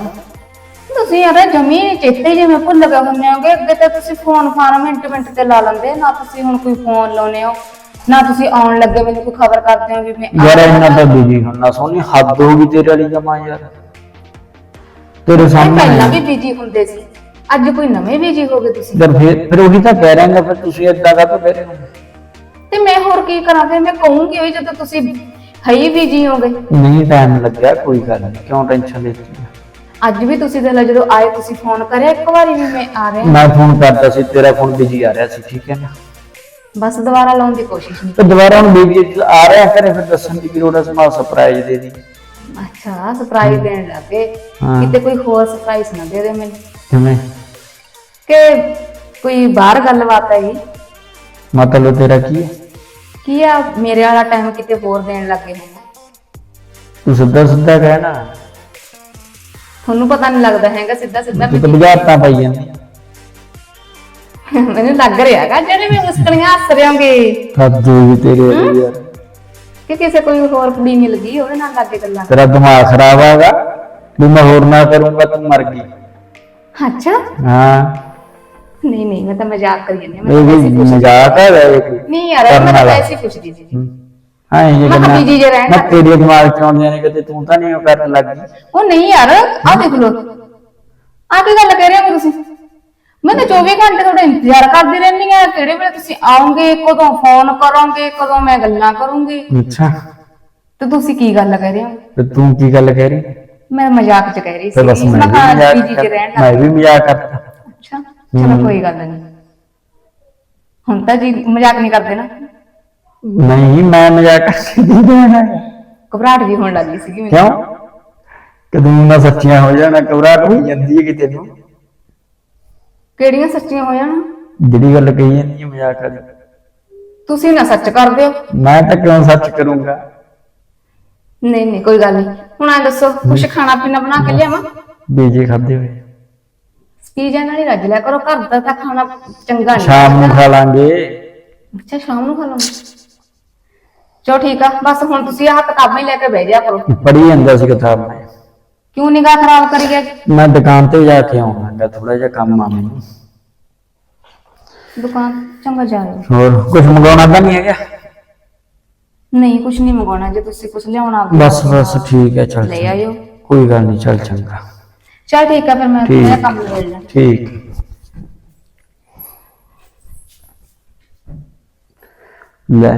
ਤੁਸੀਂ ਯਾਰ ਜਮੀ ਨੀ ਚੇਤੇ ਜਿਵੇਂ ਭੁੱਲ ਗਏ ਹੁੰਨੇ ਹੋਗੇ। ਅੱਗੇ ਤਾਂ ਤੁਸੀਂ ਫੋਨ ਫਾਨ ਮਿੰਟ ਮਿੰਟ ਤੇ ਲਾ ਲੈਂਦੇ। ਨਾ ਤੁਸੀਂ ਹੁਣ ਕੋਈ ਫੋਨ ਲਾਉਨੇ ਹੋ ਨਾ ਤੁਸੀਂ ਆਉਣ ਲੱਗੇ ਮੈਨੂੰ ਕੋਈ ਖਬਰ ਕਰਦੇ ਹੋ ਵੀ ਮੈਂ ਆ ਯਾਰ। ਇੰਨਾ ਤਾਂ ਬਿਜ਼ੀ ਹੁੰਨਾ ਸੋਨੀ ਹੱਦ ਹੋ ਗਈ ਤੇਰੇ ਵਾਲੀ ਜਮਾ ਯਾਰ। ਤੇਰੇ ਪਹਿਲਾਂ ਸਾਹਮਣੇ ਵੀ ਬਿਜ਼ੀ ਹੁੰਦੇ ਸੀ। ਅੱਜ ਕੋਈ ਨਵੇਂ ਬਿਜ਼ੀ ਹੋ ਗਏ ਤੁਸੀਂ। ਫਿਰ ਫਿਰ ਉਹੀ ਤਾਂ ਕਹਿ ਰਹੇ ਨੇ ਫਿਰ ਤੁਸੀਂ ਏਦਾਂ ਦਾ ਕਹਿ ਰਹੇ ਹੋ ਤੇ ਮੈਂ ਹੋਰ ਕੀ ਕਰਾਂ? ਫਿਰ ਮੈਂ ਕਹੂੰਗੀ ਹੋਈ ਜਦੋਂ ਤੁਸੀਂ ਹੈ ਹੀ ਬਿਜ਼ੀ ਹੋ ਗਏ ਨਹੀਂ ਟਾਈਮ ਲੱਗਿਆ ਕੋਈ ਗੱਲ ਨਹੀਂ। ਕਿਉਂ ਟੈਨਸ਼ਨ ਲੈਤੀ ਅੱਜ ਵੀ ਤੁਸੀਂ ਦੇ ਜਦੋਂ ਆਏ ਤੁਸੀਂ ਫੋਨ ਕਰਿਆ ਇੱਕ ਵਾਰੀ ਵੀ ਮੈਂ ਆ ਰਿਹਾ? ਮੈਂ ਫੋਨ ਕਰਦਾ ਸੀ ਤੇਰਾ ਫੋਨ ਬਿਜ਼ੀ ਆ ਰਿਹਾ ਸੀ ਠੀਕ ਹੈ ਨਾ? ਬਸ ਦੁਬਾਰਾ ਲਾਉਣ ਦੀ ਕੋਸ਼ਿਸ਼ ਨਹੀਂ ਤੇ ਦੁਬਾਰਾ ਹੁਣ ਬਿਜ਼ੀ ਆ ਰਿਹਾ ਕਰੇ ਫਿਰ ਦੱਸਣ ਦੀ ਕੀ ਲੋੜ ਹੈ ਸਮਾਲ ਸਰਪ੍ਰਾਈਜ਼ ਦੇ ਦੀ। ਅੱਛਾ ਸਰਪ੍ਰਾਈਜ਼ ਦੇਣ ਲੱਗੇ ਹਾਂ। ਕਿਤੇ ਕੋਈ ਹੋਰ ਸਰਪ੍ਰਾਈਜ਼ ਨਾ ਦੇ ਦੇ ਮੈਨੂੰ। ਕਿਵੇਂ? ਕਿ ਕੋਈ ਬਾਹਰ ਗੱਲਬਾਤ ਆਈ ਮਤਲਬ ਤੇਰਾ ਕੀ ਹੈ? ਕੀ ਆ ਮੇਰੇ ਵਾਲਾ ਟਾਈਮ ਕਿਤੇ ਹੋਰ ਦੇਣ ਲੱਗੇ ਹੋ ਤੂੰ ਸਿੱਧਾ ਸਿੱਧਾ ਕਹਿਣਾ ਤੁਹਾਨੂੰ ਪਤਾ ਨਹੀਂ ਲੱਗਦਾ ਹੈਗਾ ਸਿੱਧਾ ਸਿੱਧਾ ਤੂੰ ਤਾਂ ਬੁਝਾਰਤਾਂ ਪਾਈ ਜਾਂਦੀ। ਮੈਨੂੰ ਲੱਗ ਰਿਹਾ ਹੈਗਾ ਜਿਹੜੇ ਮੈਂ ਮੁਸਕਣੀਆਂ ਹੱਸ ਰਹੇ ਹੋਗੇ ਹੱਦ ਹੋ ਗਈ ਤੇਰੇ ਵਾਲੀ ਯਾਰ। ਕਿ ਕਿਸੇ ਕੋਈ ਹੋਰ ਕੁੜੀ ਮਿਲ ਗਈ ਉਹਦੇ ਨਾਲ ਲੱਗੇ ਗੱਲਾਂ। ਤੇਰਾ ਦਿਮਾਗ ਖਰਾਬ ਆਗਾ ਵੀ ਮੈਂ ਹੋਰ ਨਾ ਕਰੂੰਗਾ ਤੂੰ ਮਰ ਗਈ। ਅੱਛਾ। ਹਾਂ। ਨਹੀਂ ਨਹੀਂ ਮੈਂ ਤਾਂ ਮਜ਼ਾਕ ਕਰੀ ਜਾਂਦੀ ਹਾਂ, ਮੈਂ ਇਹ ਤਾਂ ਵੈਸੇ ਵੀ ਪੁੱਛ- ਮਜ਼ਾਕ ਹੈ ਵੈਸੇ ਕੋਈ ਨਹੀਂ ਯਾਰ ਕਰਨ ਮੈਂ ਤਾਂ ਵਾਲਾ। ਵੈਸੇ ਹੀ ਪੁੱਛਦੀ ਸੀ ਹਾਂ ਇਹ ਮੈਂ ਕਿਹਾ ਗੱਲਾਂ busy ਜਿਹੇ ਰਹਿਣ ਮੈਂ ਲੱਗ ਤੇਰੇ ਦਿਮਾਗ ਚ ਆਉਂਦੀਆਂ ਨੇ ਕਿਤੇ ਤੂੰ ਤਾਂ ਨਹੀਂ ਉਹ ਕਰਨ ਲੱਗ ਗਈ ਉਹ ਨਹੀਂ ਯਾਰ ਆ ਦੇਖ ਲੋ ਆ ਕੀ ਗੱਲ ਕਹਿ ਰਹੇ ਹੋ ਤੁਸੀਂ ਮੈਂ ਤਾਂ 24 ਘੰਟੇ ਤੁਹਾਡਾ ਇੰਤਜ਼ਾਰ ਕਰਦੀ ਰਹਿੰਦੀ ਆ ਕਿਹੜੇ ਵੇਲੇ ਤੁਸੀਂ ਆਓਗੇ ਕਦੋਂ ਫੋਨ ਕਰੋਗੇ ਕਦੋਂ ਮੈਂ ਗੱਲਾਂ ਕਰੂੰਗੀ? ਅੱਛਾ। ਤੇ ਤੁਸੀਂ ਕੀ ਗੱਲ ਕਹਿ ਰਹੇ ਹੋ? ਤੇ ਤੂੰ ਕੀ ਗੱਲ ਕਹਿ ਰਹੀ? ਮੈਂ ਮਜ਼ਾਕ ਚ ਕਹਿ ਰਹੀ ਤੇ ਬਸ ਸੀ ਮੈਂ ਮੈਂ ਵੀ ਕਿਹਾ ਮਜ਼ਾਕ ਬੀਜੀ ਚ ਕਰ- ਰਹਿਣ ਮੈਂ ਲੱਗ ਵੀ ਮਜ਼ਾਕ ਕਰਦਾ ਅੱਛਾ ਚਲੋ ਕੋਈ ਗੱਲ ਨਹੀਂ। ਹੁਣ ਤਾਂ ਜੀ ਮਜ਼ਾਕ ਨਹੀਂ ਕਰਦੇ ਨਾ। ਨਹੀਂ ਮੈਂ ਮਜ਼ਾਕ ਨਹੀਂ ਦੇਣਾ ਘਬਰਾਹਟ ਵੀ ਹੋਣ ਲੱਗੀ ਸੀਗੀ ਮੈਨੂੰ। ਕਿਉਂ? ਕਦੋਂ ਨਾ ਸੱਚੀਆਂ ਹੋ ਜਾਣਾ ਘਬਰਾਹਟ ਹੋਈ ਜਾਂਦੀ ਹੈ ਕਿਤੇ ਨੂੰ ਕਿਹੜੀਆਂ ਸੱਚੀਆਂ ਹੋ ਜਾਣ? ਜਿਹੜੀ ਗੱਲ ਕਹੀ ਜਾਂਦੀ ਹੈ ਮਜ਼ਾਕ ਵਾਲੀ। ਤੁਸੀਂ ਨਾ ਸੱਚ ਕਰਦੇ ਹੋ ਮੈਂ ਤਾਂ ਕਿਉਂ ਸੱਚ ਕਰੂੰਗਾ? ਨਹੀਂ ਨਹੀਂ ਕੋਈ ਗੱਲ ਨਹੀਂ। ਹੁਣ ਐ ਦੱਸੋ ਕੁਛ ਖਾਣਾ ਪੀਣਾ ਬਣਾ ਕੇ ਲਿਆਵਾਂ? ਬੀਜੇ ਖਾਦੇ ਹੋਏ ਪੀਜ਼ਾ ਨਾਲ ਹੀ ਰੱਜ ਲਿਆ ਕਰੋ ਘਰ ਦਾ ਤਾਂ ਖਾਣਾ ਚੰਗਾ ਨਹੀਂ ਸ਼ਾਮ ਨੂੰ ਖਾ ਲਾਂਗੇ ਅੱਛਾ ਸ਼ਾਮ ਨੂੰ ਖਾ ਲਵਾਂਗੇ ਚਲੋ ਠੀਕ ਆ ਬਸ ਹੁਣ ਤੁਸੀਂ ਆਹ ਕਿਤਾਬਾਂ ਹੀ ਲੈ ਕੇ ਬਹਿ ਜਾ ਕਰੋ ਪੜ੍ਹੀ ਜਾਂਦਾ ਸੀ ਕਿਤਾਬ ਮੈਂ ਕਿਉਂ ਨਿਗਾਹ ਖਰਾਬ ਕਰੀ ਗਏ ਮੈਂ ਦੁਕਾਨ ਤੇ ਜਾ ਕੇ ਆਉਣਾਗਾ ਥੋੜਾ ਜਿਹਾ ਕੰਮ ਆ ਮੈਨੂੰ ਦੁਕਾਨ ਚੰਗਾ ਜਾ ਰਹੇ ਹੋ ਹੋਰ ਕੁਝ ਮੰਗਾਉਣਾ ਤਾਂ ਨਹੀਂ ਹੈਗਾ ਨਹੀਂ ਕੁਝ ਨਹੀਂ ਮੰਗਾਉਣਾ ਜੇ ਤੁਸੀਂ ਕੁਝ ਲਿਆਉਣਾ ਹੋਵੇ ਬਸ ਬਸ ਠੀਕ ਹੈ ਚੱਲ ਲੈ ਚੰਗਾ। ਆਇਓ ਕੋਈ ਗੱਲ ਨਹੀਂ ਚੱਲ ਚੰਗਾ ਚਲ ਠੀਕ ਆ ਫਿਰ ਮੈਂ ਠੀਕ। ਮੇਰਾ ਕੰਮ ਲਾਂ ਠੀਕ। ਲੈ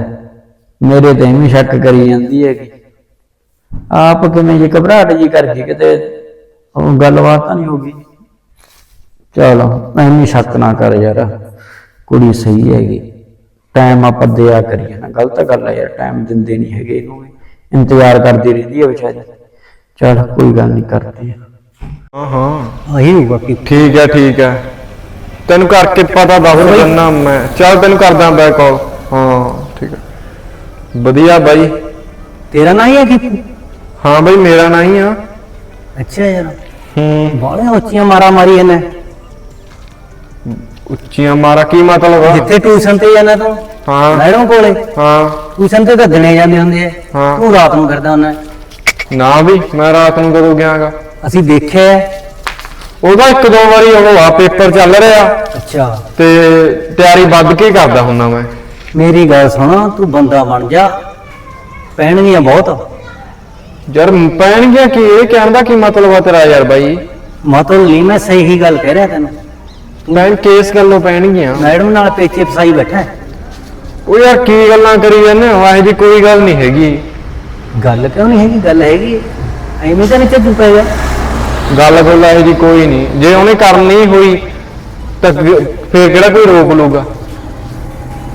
ਮੇਰੇ ਤੇ ਵੀ ਸ਼ੱਕ ਕਰੀ ਜਾਂਦੀ ਹੈ ਕਿ ਆਪ ਕਿਵੇਂ ਜੇ ਘਬਰਾਹਟ ਜੀ ਕਰ ਗਈ ਕਿਤੇ ਉਹ ਗੱਲਬਾਤ ਤਾਂ ਨਹੀਂ ਹੋਗੀ ਚਲੋ ਐਵੇਂ ਸ਼ੱਕ ਨਾ ਕਰ ਯਾਰ ਕੁੜੀ ਸਹੀ ਹੈਗੀ। ਟਾਈਮ ਆਪਾਂ ਦਿਆ ਕਰੀਏ ਨਾ ਗਲਤ ਗੱਲ ਹੈ ਯਾਰ ਟਾਈਮ ਦਿੰਦੇ ਨਹੀਂ ਹੈਗੇ ਇਹਨੂੰ। ਇੰਤਜ਼ਾਰ ਕਰਦੀ ਰਹਿੰਦੀ ਹੈ ਵਿਚਾਰੀ। ਚਲ ਕੋਈ ਗੱਲ ਨਹੀਂ ਕਰਦੀ ਹਾਂ ਹਾਂ। ਆਹੀ ਹੋਊਗਾ ਕਿ ਠੀਕ ਹੈ ਠੀਕ ਹੈ। ਤੈਨੂੰ ਕਰਕੇ ਪਤਾ ਦੱਸ ਦਿੰਨਾ ਮੈਂ। ਚੱਲ ਤੈਨੂੰ ਕਰਦਾ ਬੈਕ ਕਾਲ ਹਾਂ ਠੀਕ ਹੈ। ਵਧੀਆ ਬਾਈ। ਤੇਰਾ ਨਾਂ ਹੀ ਹੈ ਕੀ? ਹਾਂ ਬਾਈ ਮੇਰਾ ਨਾਂ ਹੀ ਆ। ਅੱਛਾ ਯਾਰ। ਹੂੰ। ਬਾਲੇ ਉੱਚੀਆਂ ਮਾਰਾ ਮਾਰੀ ਇਹਨੇ। ਉੱਚੀਆਂ ਮਾਰਾ ਕੀ ਮਤਲਬ ਆ? ਜਿੱਥੇ ਟਿਊਸ਼ਨ ਤੇ ਜਾਣਾ ਤੂੰ। ਹਾਂ। ਮੈਡਮ ਕੋਲੇ। ਹਾਂ। ਟਿਊਸ਼ਨ ਤੇ ਤਾਂ ਦਿਨੇ ਜਾਂਦੇ ਹੁੰਦੇ ਆ। ਹਾਂ। ਤੂੰ ਰਾਤ ਨੂੰ ਕਰਦਾ ਹੁੰਦਾ। ਨਾ ਵੀ ਮੈਂ ਰਾਤ ਨੂੰ ਕਦੋਂ ਗਿਆਗਾ? ਅਸੀਂ ਦੇਖਿਆ ਹੈ। ਉਹਦਾ ਇੱਕ ਦੋ ਵਾਰੀ ਉਹ ਆ ਪੇਪਰ ਚੱਲ ਰਿਹਾ। ਅੱਛਾ। ਤੇ ਤਿਆਰੀ ਵੱਧ ਕੇ ਕਰਦਾ ਹੁੰਦਾ ਮੈਂ। ਮੇਰੀ ਗੱਲ ਸੁਣ ਤੂੰ ਬੰਦਾ ਬਣ ਜਾ। ਪੈਣਗੀਆਂ ਬਹੁਤ। ਯਾਰ ਪੈਣ ਗਿਆ ਕਿ? ਇਹ ਕਹਿਣ ਦਾ ਕੀ ਮਤਲਬ ਆ ਤੇਰਾ ਯਾਰ ਬਾਈ? ਮਤਲਬ ਨਹੀਂ ਮੈਂ ਸਹੀ ਗੱਲ ਕਹਿ ਰਿਹਾ ਤੈਨੂੰ। ਮੈਂ ਕੇਸ ਗੱਲੋਂ ਪੈਣਗੀਆਂ? ਮੈਡਮ ਨਾਲ ਪੇਚੇ ਫਸਾਈ ਬੈਠਾ ਹੈ। ਉਹ ਯਾਰ ਕੀ ਗੱਲਾਂ ਕਰੀ ਜਾਂਦੇ ਹੋ? ਇਹੋ ਜਿਹੀ ਕੋਈ ਗੱਲ ਨਹੀਂ ਹੈਗੀ। ਗੱਲ ਕਿਉਂ ਨਹੀਂ ਹੈਗੀ? ਗੱਲ ਹੈਗੀ ਹੈ। ਐਵੇਂ ਤਾਂ ਨਹੀਂ ਚੱਜੂ ਪਏਗਾ ਗੱਲ ਗੁੱਲ ਇਹੋ ਜਿਹੀ ਕੋਈ ਨਹੀਂ। ਜੇ ਉਹਨੇ ਕਰਨੀ ਹੋਈ ਤਾਂ ਫਿਰ ਕਿਹੜਾ ਕੋਈ ਰੋਕ ਲੂਗਾ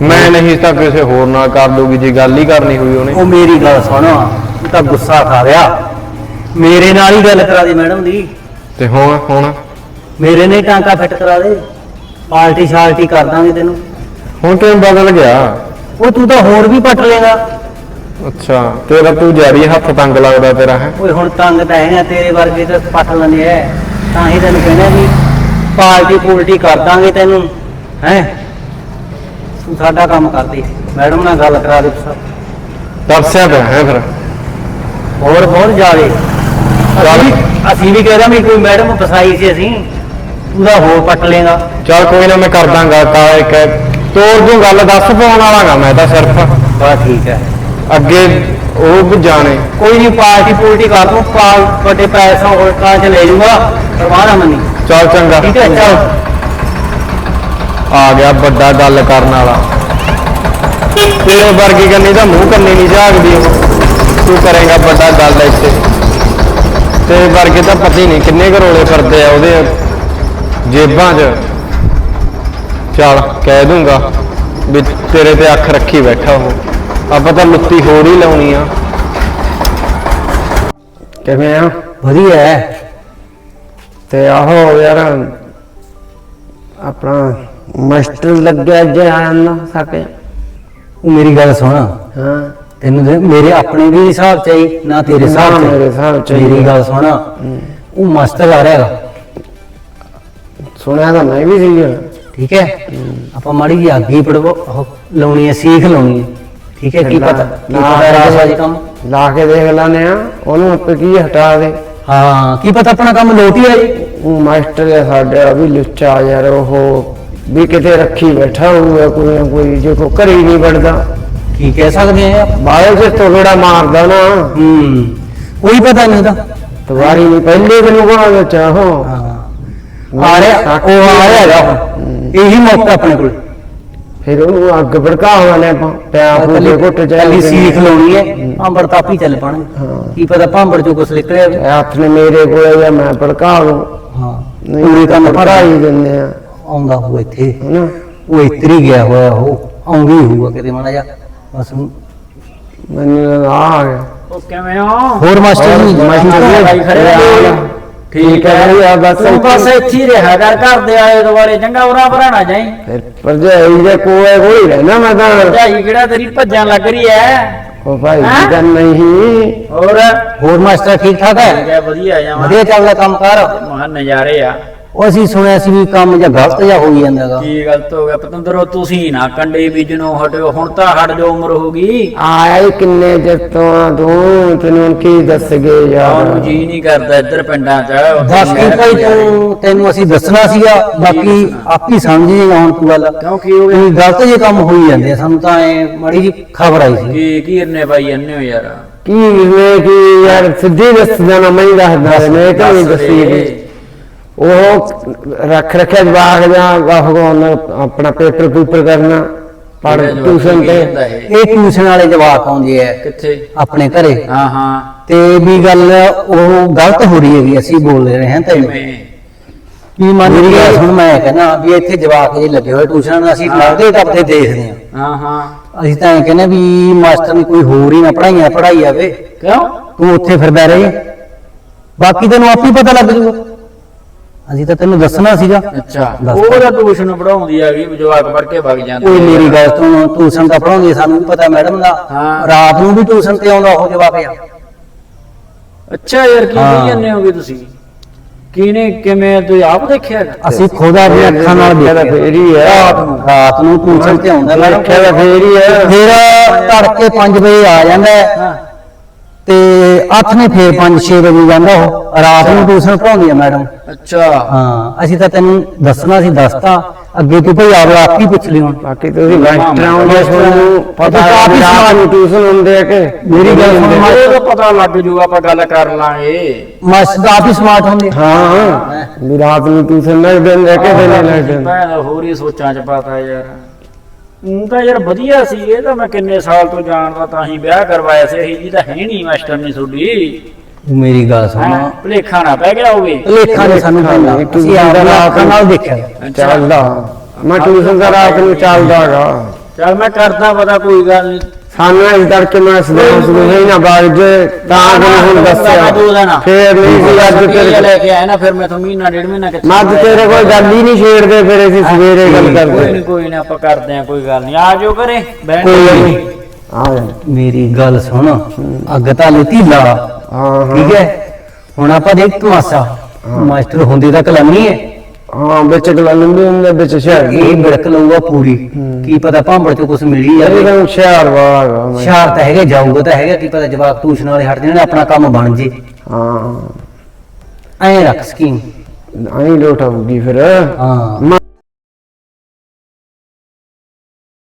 ਮੈਂ ਨਹੀਂ ਤਾਂ ਕਿਸੇ ਹੋਰ ਨਾਲ ਕਰ ਲੂਗੀ ਜੇ ਗੱਲ ਹੀ ਕਰਨੀ ਹੋਈ ਉਹਨੇ। ਉਹ ਮੇਰੀ ਗੱਲ ਸੁਣ। ਤੂੰ ਤਾਂ ਗੁੱਸਾ ਖਾ ਗਿਆ ਮੇਰੇ ਨਾਲ ਹੀ ਗੱਲ ਕਰਾ ਦੇ ਮੈਡਮ ਦੀ। ਤੇ ਹੁਣ ਹੁਣ? ਮੇਰੇ ਨੇ ਟਾਂਕਾ ਫਿੱਟ ਕਰਾ ਦੇ। ਪਾਰਟੀ ਸ਼ਾਲਟੀ ਕਰ ਦਾਂਗੇ ਤੈਨੂੰ। ਹੁਣ ਕਿਵੇਂ ਬਦਲ ਗਿਆ? ਉਹ ਤੂੰ ਤਾਂ ਹੋਰ ਵੀ ਪੱਟ ਲੇਗਾ ਅੱਛਾ ਤੇਰਾ ਤੂੰ ਜਾਰੀ ਹੱਥ ਤੰਗ ਲੱਗਦਾ ਤੇਰਾ ਹੈ? ਓਏ ਹੁਣ ਤੰਗ ਤਾਂ ਹੈਗਾ ਤੇਰੇ ਵਰਗੇ ਤਾਂ ਪੱਟ ਲੈਂਦੇ ਐ। ਤਾਂ ਹੀ ਤੈਨੂੰ ਕਹਿੰਦਾ ਵੀ ਪਾਰਟੀ ਪੂਲਟੀ ਕਰ ਦਾਂਗੇ ਤੈਨੂੰ ਹੈ? ਤੂੰ ਸਾਡਾ ਕੰਮ ਕਰਦੀ ਮੈਡਮ ਨਾਲ ਗੱਲ ਕਰਾ ਦੇ ਸਰ ਤਰਸਿਆ ਪਿਆ ਹੈ ਫਿਰ? ਹੋਰ ਬਹੁਤ ਜਾਵੇ ਅਸੀਂ ਵੀ ਅਸੀਂ ਵੀ ਕਹਿ ਰਹੇ ਵੀ ਕੋਈ ਮੈਡਮ ਫਸਾਈ ਸੀ ਅਸੀਂ ਤੂੰ ਤਾਂ ਹੋਰ ਪੱਟ ਲੇਗਾ ਚੱਲ ਕੋਈ ਨਾ ਮੈਂ ਕਰ ਦਾਂਗਾ ਕਾ ਇੱਕ ਤੋਰ ਦੂੰ ਗੱਲ ਦੱਸ ਪਾਉਣ ਵਾਲਾਗਾ ਮੈਂ ਤਾਂ ਸਿਰਫ। ਬਸ ਠੀਕ ਹੈ ਅੱਗੇ ਉਹ ਵੀ ਜਾਣੇ। ਕੋਈ ਨਹੀਂ ਪਾਰਟੀ ਪੂਲਟੀ ਕਰ ਦੂੰ ਪਾਲ ਤੁਹਾਡੇ ਪੈਸਾ ਹੋਰ ਕਾਂ ਚ ਲੈ ਜੂਗਾ ਪਰਵਾਹ ਨਾ ਮੰਨੀ। ਚੱਲ ਚੰਗਾ। ਠੀਕ ਹੈ ਚਲ। ਆ ਗਿਆ ਵੱਡਾ ਗੱਲ ਕਰਨ ਵਾਲਾ। ਤੇਰੇ ਵਰਗੀ ਕੰਨੀ ਦਾ ਮੂੰਹ ਕੰਨੀ ਨਹੀਂ ਝਾਕਦੀ ਉਹ ਤੂੰ ਕਰੇਗਾ ਵੱਡਾ ਗੱਲ ਇੱਥੇ। ਤੇਰੇ ਵਰਗੇ ਤਾਂ ਪਤਾ ਹੀ ਨਹੀਂ ਕਿੰਨੇ ਕਰੋਲੇ ਫਿਰਦੇ ਆ ਉਹਦੇ ਜੇਬਾਂ 'ਚ। ਚੱਲ ਕਹਿ ਦੂੰਗਾ ਵੀ ਤੇਰੇ ਤੇ ਅੱਖ ਰੱਖੀ ਬੈਠਾ ਉਹ। ਆਪਾਂ ਤਾਂ ਲੁੱਤੀ ਹੋਰ ਹੀ ਲਾਉਣੀ ਆ। ਕਿਵੇਂ ਆ? ਵਧੀਆ ਹੈ। ਤੇ ਆਹੋ ਯਾਰ ਆਪਣਾ ਮਾਸਟਰ ਲੱਗਿਆ ਜਾਣ ਨਾ ਸਕੇ ਉਹ ਮੇਰੀ ਗੱਲ ਸੁਣ। ਹਾਂ। ਤੈਨੂੰ ਤੇ ਮੇਰੇ ਆਪਣੇ ਵੀ ਹਿਸਾਬ ਚਾਹੀ ਨਾ ਤੇਰੇ ਨਾ ਹਿਸਾਬ ਚ ਮੇਰੇ ਹਿਸਾਬ ਚ ਹੀ। ਮੇਰੀ ਹੈ। ਗੱਲ ਸੁਣ। ਉਹ ਮਾਸਟਰ ਆ ਰਿਹਾ ਹੈਗਾ। ਸੁਣਿਆ ਤਾਂ ਮੈਂ ਵੀ ਸੀ ਠੀਕ ਹੈ। ਆਪਾਂ ਮਾੜੀ ਜਿਹੀ ਅੱਗੇ ਪੜਵੋ ਉਹ ਲਾਉਣੀ ਹੈ ਸੀਖ ਲਾਉਣੀ ਹੈ। ਠੀਕ ਹੈ ਕੀ ਪਤਾ ਕੀ ਪਤਾ ਰਾਜ ਕੰਮ? ਲਾ ਕੇ ਦੇਖ ਲੈਨੇ ਆ ਉਹਨੂੰ ਆਪੇ ਕੀ ਹਟਾ ਦੇ। ਹਾਂ ਕੀ ਪਤਾ ਆਪਣਾ ਕੰਮ ਲੋਟ ਹੀ ਜੀ ਉਹ ਮਾਸਟਰ ਹੈ ਸਾਡੇ ਆ ਵੀ ਲੁੱਚਾ ਯਾਰ ਉਹ ਵੀ ਕਿਤੇ ਰੱਖੀ ਬੈਠਾ ਹੋਊਗਾ ਕੋਈ ਨਾ ਕੋਈ ਜੇ ਕੋ ਘਰੇ ਹੀ ਨਹੀਂ ਵੜਦਾ। ਕੀ ਕਹਿ ਸਕਦੇ ਆ? ਬਾਹਰ ਜੇ ਤੋਲੜਾ ਮਾਰਦਾ ਨਾ। ਹੂੰ ਕੋਈ ਪਤਾ ਨਹੀਂ ਉਹਦਾ। ਤਵਾਰੀ ਨਹੀਂ ਪਹਿਲੇ ਦਿਨ ਕੋਲ ਵਿੱਚ ਆਹੋ ਹਾਂ। ਆ ਰਿਹਾ ਉਹ ਆ ਰਿਹਾ ਹੈਗਾ। ਹੁਣ। ਇਹੀ ਮੌਕਾ ਆਪਣੇ ਕੋਲ। ਫਿਰ ਉਹਨੂੰ ਅੱਗ ਭੜਕਾ ਵਾਲੇ ਆਪਾਂ ਪਿਆ ਫੂਕੇ ਘੁੱਟ ਕੱਲੀ ਸੀਖ ਲਾਉਣੀ ਹੈ ਭਾਂਬੜ ਤਾਂ ਆਪੀ ਚੱਲ ਪਾਣਗੇ ਕੀ ਪਤਾ ਭਾਂਬੜ ਚੋਂ ਕੁਛ ਨਿਕਲਿਆ ਹੋਵੇ। ਹੱਥ ਨੇ ਮੇਰੇ ਕੋਲੇ ਜਾਂ ਮੈਂ ਭੜਕਾ ਲੂੰ ਹਾਂ। ਨਹੀਂ ਪੂਰੇ ਕੰਮ ਹੀ ਦਿੰਦੇ ਆ। ਆਉਂਦਾ ਹੋਊ ਇੱਥੇ। ਹਨਾ? ਉਹ ਹੀ ਗਿਆ ਹੋਇਆ ਉਹ ਆਉਂਦਾ ਹੀ ਹੋਊਗਾ ਕਿਤੇ ਮਾੜਾ ਜਿਹਾ। ਬਸ ਮੈਨੂੰ ਆ ਗਿਆ। ਉਹ ਕਿਵੇਂ ਹੋ? ਹੋਰ ਮਾਸਟਰ ਜੀ? ਭਾਈ ਖੜੇ ਆ। ਠੀਕ ਹੈ ਜੀ ਆ ਬਸ ਤੂੰ ਬਸ ਇੱਥੇ ਹੀ ਰਿਹਾ ਕਰ ਘਰ ਦੇ ਆਏ ਦੁਆਰੇ ਚੰਗਾ ਉਰਾ ਭਰਾਣਾ ਜਾਈ। ਫਿਰ ਭਰਜਾਈ ਦੇ ਕੋਲੇ ਕੋਈ ਰਹਿਣਾ ਮੈਂ ਤਾਂ। ਭਾਈ ਕਿਹੜਾ ਤੇਰੀ ਭੱਜਣ ਲੱਗ ਰਹੀ ਐ? ਉਹ ਭਾਈ ਤਾਂ ਨਹੀਂ। ਹੋਰ? ਹੋਰ ਮਾਸਟਰ ਠੀਕ ਠਾਕ ਹੈ ਵਧੀਆ ਜਾਵਾਂ ਵਧੀਆ ਚੱਲਦਾ ਕੰਮ ਕਾਰ? ਮਹਾਂ ਨਜ਼ਾਰੇ ਆ। ਉਹ ਅਸੀਂ ਸੁਣਿਆ ਸੀ ਵੀ ਕੰਮ ਜਾਂ ਗਲਤ ਜਾਂ ਹੋਈ ਜਾਂਦਾਗਾ ਕੀ ਗਲਤ ਹੋ ਗਿਆ ਪਤੰਦਰੋ ਤੁਸੀਂ ਨਾ ਕੰਡੇ ਬੀਜਣੋਂ ਹਟਿਓ ਹੁਣ ਤਾਂ ਹਟ ਜੋ ਉਮਰ ਹੋ ਗਈ। ਹੀ ਕਿੰਨੇ ਚਿਰ ਤੋਂ ਆ ਤੂੰ ਤੈਨੂੰ ਕੀ ਦੱਸ ਗਏ ਯਾਰ। ਉਹਨੂੰ ਜੀ ਨਹੀਂ ਕਰਦਾ ਇੱਧਰ ਪਿੰਡਾਂ 'ਚ? ਉੱਥੇ ਬਾਕੀ ਸ਼ਹਿਰ ਭਾਈ ਚ ਤੂੰ ਤੈਨੂੰ ਅਸੀਂ ਦੱਸਣਾ ਸੀਗਾ ਬਾਕੀ ਆਪ ਹੀ ਸਮਝ ਜਾਏਗਾ ਹੁਣ ਤੂੰ ਗੱਲ। ਕਿਉਂ ਕੀ ਹੋ ਗਿਆ? ਵੀ ਗਲਤ ਜੇ ਕੰਮ ਹੋਈ ਜਾਂਦੇ ਆ, ਸਾਨੂੰ ਤਾਂ ਐ ਮਾੜੀ ਜੀ ਖਬਰ ਆਈ ਸੀ। ਕੀ ਕੀ ਇੰਨੇ ਭਾਈ ਹੋ ਯਾਰ? ਕੀ ਮੈਂ ਕੀ ਯਾਰ ਸਿੱਧੀ ਦੱਸਦਾ ਨਾ ਮੈਂ ਦੱਸਦਾ ਮੈਂ ਤਾਂ ਨਹੀਂ ਦੱਸ ਦੱਸੀ ਦੇ। ਉਹ ਰੱਖ ਰੱਖਿਆ ਜਵਾਕ ਜਾਂ ਗਾਹਗੋਨ ਆਪਣਾ ਪੇਪਰ ਪੂਪਰ ਕਰਨਾ ਪੜ ਟਿਊਸ਼ਨ ਕੀ ਤੇ ਇਹ? ਟਿਊਸ਼ਨ ਵਾਲੇ ਜਵਾਕ ਆਉਂਦੇ ਐ ਕਿੱਥੇ? ਆਪਣੇ ਘਰੇ। ਹਾਂ ਹਾਂ। ਤੇ ਵੀ ਗੱਲ ਉਹ ਗਲਤ ਹੋ ਰਹੀ ਹੈਗੀ ਅਸੀਂ ਬੋਲ ਰਹੇ ਹਾਂ ਤੈਨੂੰ। ਵੀ ਮੰਨ ਕੇ ਸੁਣ ਮੈਂ ਕਹਿੰਦਾ ਵੀ ਇੱਥੇ ਜਵਾਕ ਜੇ ਲੱਗੇ ਹੋਏ ਟਿਊਸ਼ਨ ਅਸੀਂ ਲੱਗਦੇ ਤਾਂ ਆਪਣੇ ਦੇਖਦੇ ਹਾਂ। ਹਾਂ ਹਾਂ। ਅਸੀਂ ਤਾਂ ਇਹ ਕਹਿੰਦੇ ਵੀ ਮਾਸਟਰ ਨੇ ਕੋਈ ਹੋਰ ਹੀ ਨਾ ਪੜਾਈਆਂ ਪੜਾਈ ਆਵੇ। ਕਿਉਂ? ਤੂੰ ਉੱਥੇ ਫਿਰਦਾ ਰਹੇ। ਬਾਕੀ ਤੈਨੂੰ ਆਪੇ ਪਤਾ ਲੱਗ ਜੂਗਾ ਅਸੀਂ ਤਾਂ ਤੈਨੂੰ ਦੱਸਣਾ ਸੀਗਾ ਅੱਛਾ ਦੱਸ। ਉਹ ਤਾਂ ਟਿਊਸ਼ਨ ਪੜਾਉਂਦੀ ਹੈਗੀ ਵੀ ਜਵਾਕ ਪੜ ਕੇ ਵਗ ਜਾਂਦੇ ਕੋਈ ਮੇਰੀ ਗੱਲ ਤੋਂ ਟਿਊਸ਼ਨ ਤਾਂ ਪੜਾਉਂਦੀ ਸਾਨੂੰ ਵੀ ਪਤਾ ਮੈਡਮ ਦਾ ਹਾਂ। ਰਾਤ ਨੂੰ ਵੀ ਟਿਊਸ਼ਨ ਤੇ ਆਉਂਦਾ ਉਹ ਜਵਾਬ ਆ ਅੱਛਾ ਯਾਰ ਕੀ ਹਾਂ। ਕਹੀ ਜਾਂਦੇ ਹੋਗੇ ਤੁਸੀਂ ਕਿਨੇ ਕਿਵੇਂ ਤੁਸੀਂ ਆਪ ਦੇਖਿਆ ਹੈਗਾ? ਅਸੀਂ ਖੁਦ ਆਪਣੀ ਅੱਖਾਂ ਨਾਲ ਦੇਖਿਆ ਫੇਰ ਹੀ ਹੈ। ਰਾਤ ਨੂੰ ਰਾਤ ਨੂੰ ਟਿਊਸ਼ਨ ਤੇ ਆਉਂਦਾ ਮੈਡਮ ਦੇਖਿਆ ਤਾਂ ਫੇਰ ਹੀ ਹੈ। ਫਿਰ ਤੜਕੇ 5 ਵਜੇ ਆ ਜਾਂਦਾ ਹੈ ਹਾਂ ਤੇ ਅੱਠ ਨੇ ਫੇਰ 5-6 ਵਜੇ ਜਾਂਦਾ ਉਹ। ਰਾਤ ਨੂੰ ਟਿਊਸ਼ਨ ਪੜਾਉਂਦੀ ਆ ਮੈਡਮ। ਅੱਛਾ। ਹਾਂ ਅਸੀਂ ਤਾਂ ਤੈਨੂੰ ਦੱਸਣਾ ਸੀ ਦੱਸਤਾ। ਅੱਗੇ ਤੂੰ ਭਈ ਆਪ ਆਪ ਹੀ ਪੁੱਛ ਲਈ ਹੁਣ। ਬਾਕੀ ਤੁਸੀਂ ਗੈਂਗਸਟਰਾਂ ਹੁੰਦੇ ਤੁਹਾਨੂੰ ਪਤਾ ਕਾਫੀ ਸਮਾਨ- ਟਿਊਸ਼ਨ ਹੁੰਦੇ ਆ ਕਿ ਮੇਰੀ ਗੱਲ ਸੁਣ ਮੈਂ ਉਹ ਤਾਂ ਪਤਾ ਲੱਗ ਜੂਗਾ ਆਪਾਂ ਗੱਲ ਕਰ ਲਾਂਗੇ। ਮਾਸਟਰ ਆਪ ਹੀ ਸਮਾਰਟ ਹੁੰਦੇ। ਹਾਂ ਵੀ ਰਾਤ ਨੂੰ ਟਿਊਸ਼ਨ ਲੱਗ ਦਿੰਦੇ ਆ ਕਿ ਦਿਨੇ ਲੱਗ ਦਿੰਦੇ। ਮੈਂ ਤਾਂ ਹੋਰ ਹੀ ਸੋਚਾਂ ਚ ਪਾਤਾ ਯਾਰ। ਉਹ ਤਾਂ ਯਾਰ ਵਧੀਆ ਸੀ ਇਹ ਤਾਂ ਮੈਂ ਕਿੰਨੇ ਸਾਲ ਤੋਂ ਜਾਣਦਾ ਤਾਂ ਹੀ ਵਿਆਹ ਕਰਵਾਇਆ ਸੀ ਇਹ ਜੀ ਤਾਂ ਹੈ ਨਹੀਂ ਮਾਸਟਰ ਨੇ ਤੁਹਾਡੀ। ਤੂੰ ਮੇਰੀ ਗੱਲ ਸੁਣ? ਭੁਲੇਖਾ ਨਾ ਪੈ ਗਿਆ ਹੋਵੇ। ਲੇਖਾਂ ਨੇ ਸਾਨੂੰ ਪੈਂਦਾ। ਨਹੀਂ, ਤੂੰ ਅਸੀਂ ਆਪ ਨਾਲ ਦੇਖਿਆ। ਚੱਲਦਾ। ਮੈਂ ਟਿਊਸ਼ਨ ਦਾ ਰਾਤ ਨੂੰ ਚੱਲਦਾ ਹੈਗਾ ਚੱਲ ਮੈਂ ਕਰਦਾ ਪਤਾ ਕੋਈ ਗੱਲ ਨਹੀਂ ਸਾਨੂੰ ਇਸ ਕਰਕੇ ਮੈਂ ਸਦਾਂ ਸੁਣੇ ਨਾ ਬਾਅਦ ਜੇ ਤਾਂ ਕੋਈ ਹੁਣ ਦੱਸਿਆ। ਦੋ ਫੇਰ ਨਹੀਂ ਸੀ ਅੱਜ ਤੇਰੇ ਲੈ ਕੇ ਆਇਆ ਨਾ ਫਿਰ ਮੈਂ ਤਾਂ ਮਹੀਨਾ ਡੇਢ ਮਹੀਨਾ ਕਿੱਥੇ ਮੈਂ ਅੱਜ ਤੇਰੇ ਕੋਲ ਗੱਲ ਹੀ ਨਹੀਂ ਛੇੜਦੇ ਫਿਰ ਅਸੀਂ ਸਵੇਰੇ ਗੱਲ ਕੋਈ ਕਰਦੇ। ਨਹੀਂ ਕੋਈ ਨਾ ਆਪਾਂ ਕਰਦੇ ਆ ਕੋਈ ਗੱਲ ਨਹੀਂ ਆ ਜਾਓ ਘਰੇ ਬੈਠ ਕੋਈ ਆ ਮੇਰੀ ਗੱਲ ਸੁਣ ਅੱਗ ਤਾਂ ਲੈਤੀ ਲਾ। ਹਾਂ ਹਾਂ। ਠੀਕ ਹੈ? ਹੁਣ ਆਪਾਂ ਦੇਖ ਤਮਾਸ਼ਾ ਮਾਸਟਰ ਹੁੰਦੀ ਤਾਂ ਕਲਾਮੀ ਹੈ। ਹਾਂ ਵਿੱਚ ਗੱਲ ਲੰਬੀ ਹੁੰਦੇ ਵਿੱਚ ਸ਼ਹਿਰ ਇਹ ਬਿੜਕ ਲਊਗਾ ਪੂਰੀ। ਕੀ ਪਤਾ ਭਾਂਬੜ ਚੋਂ ਕੁਝ ਮਿਲੀ ਜਾਵੇ ਤਾਂ ਸ਼ਹਿਰ ਵਾਲਾ ਮੈਂ ਸ਼ਾਰ ਤਾਂ ਹੈਗਾ ਜਾਊਗਾ ਤਾਂ ਹੈਗਾ ਕੀ ਪਤਾ ਜਵਾਕ ਟਿਊਸ਼ਨ ਵਾਲੇ ਹਟ ਜਾਣ ਆਪਣਾ ਕੰਮ ਬਣ ਜੇ। ਹਾਂ। ਐਂ ਰੱਖ ਸਕੀਮ। ਆਈ ਲੋਟ ਆਉਗੀ ਫਿਰ। ਹਾਂ।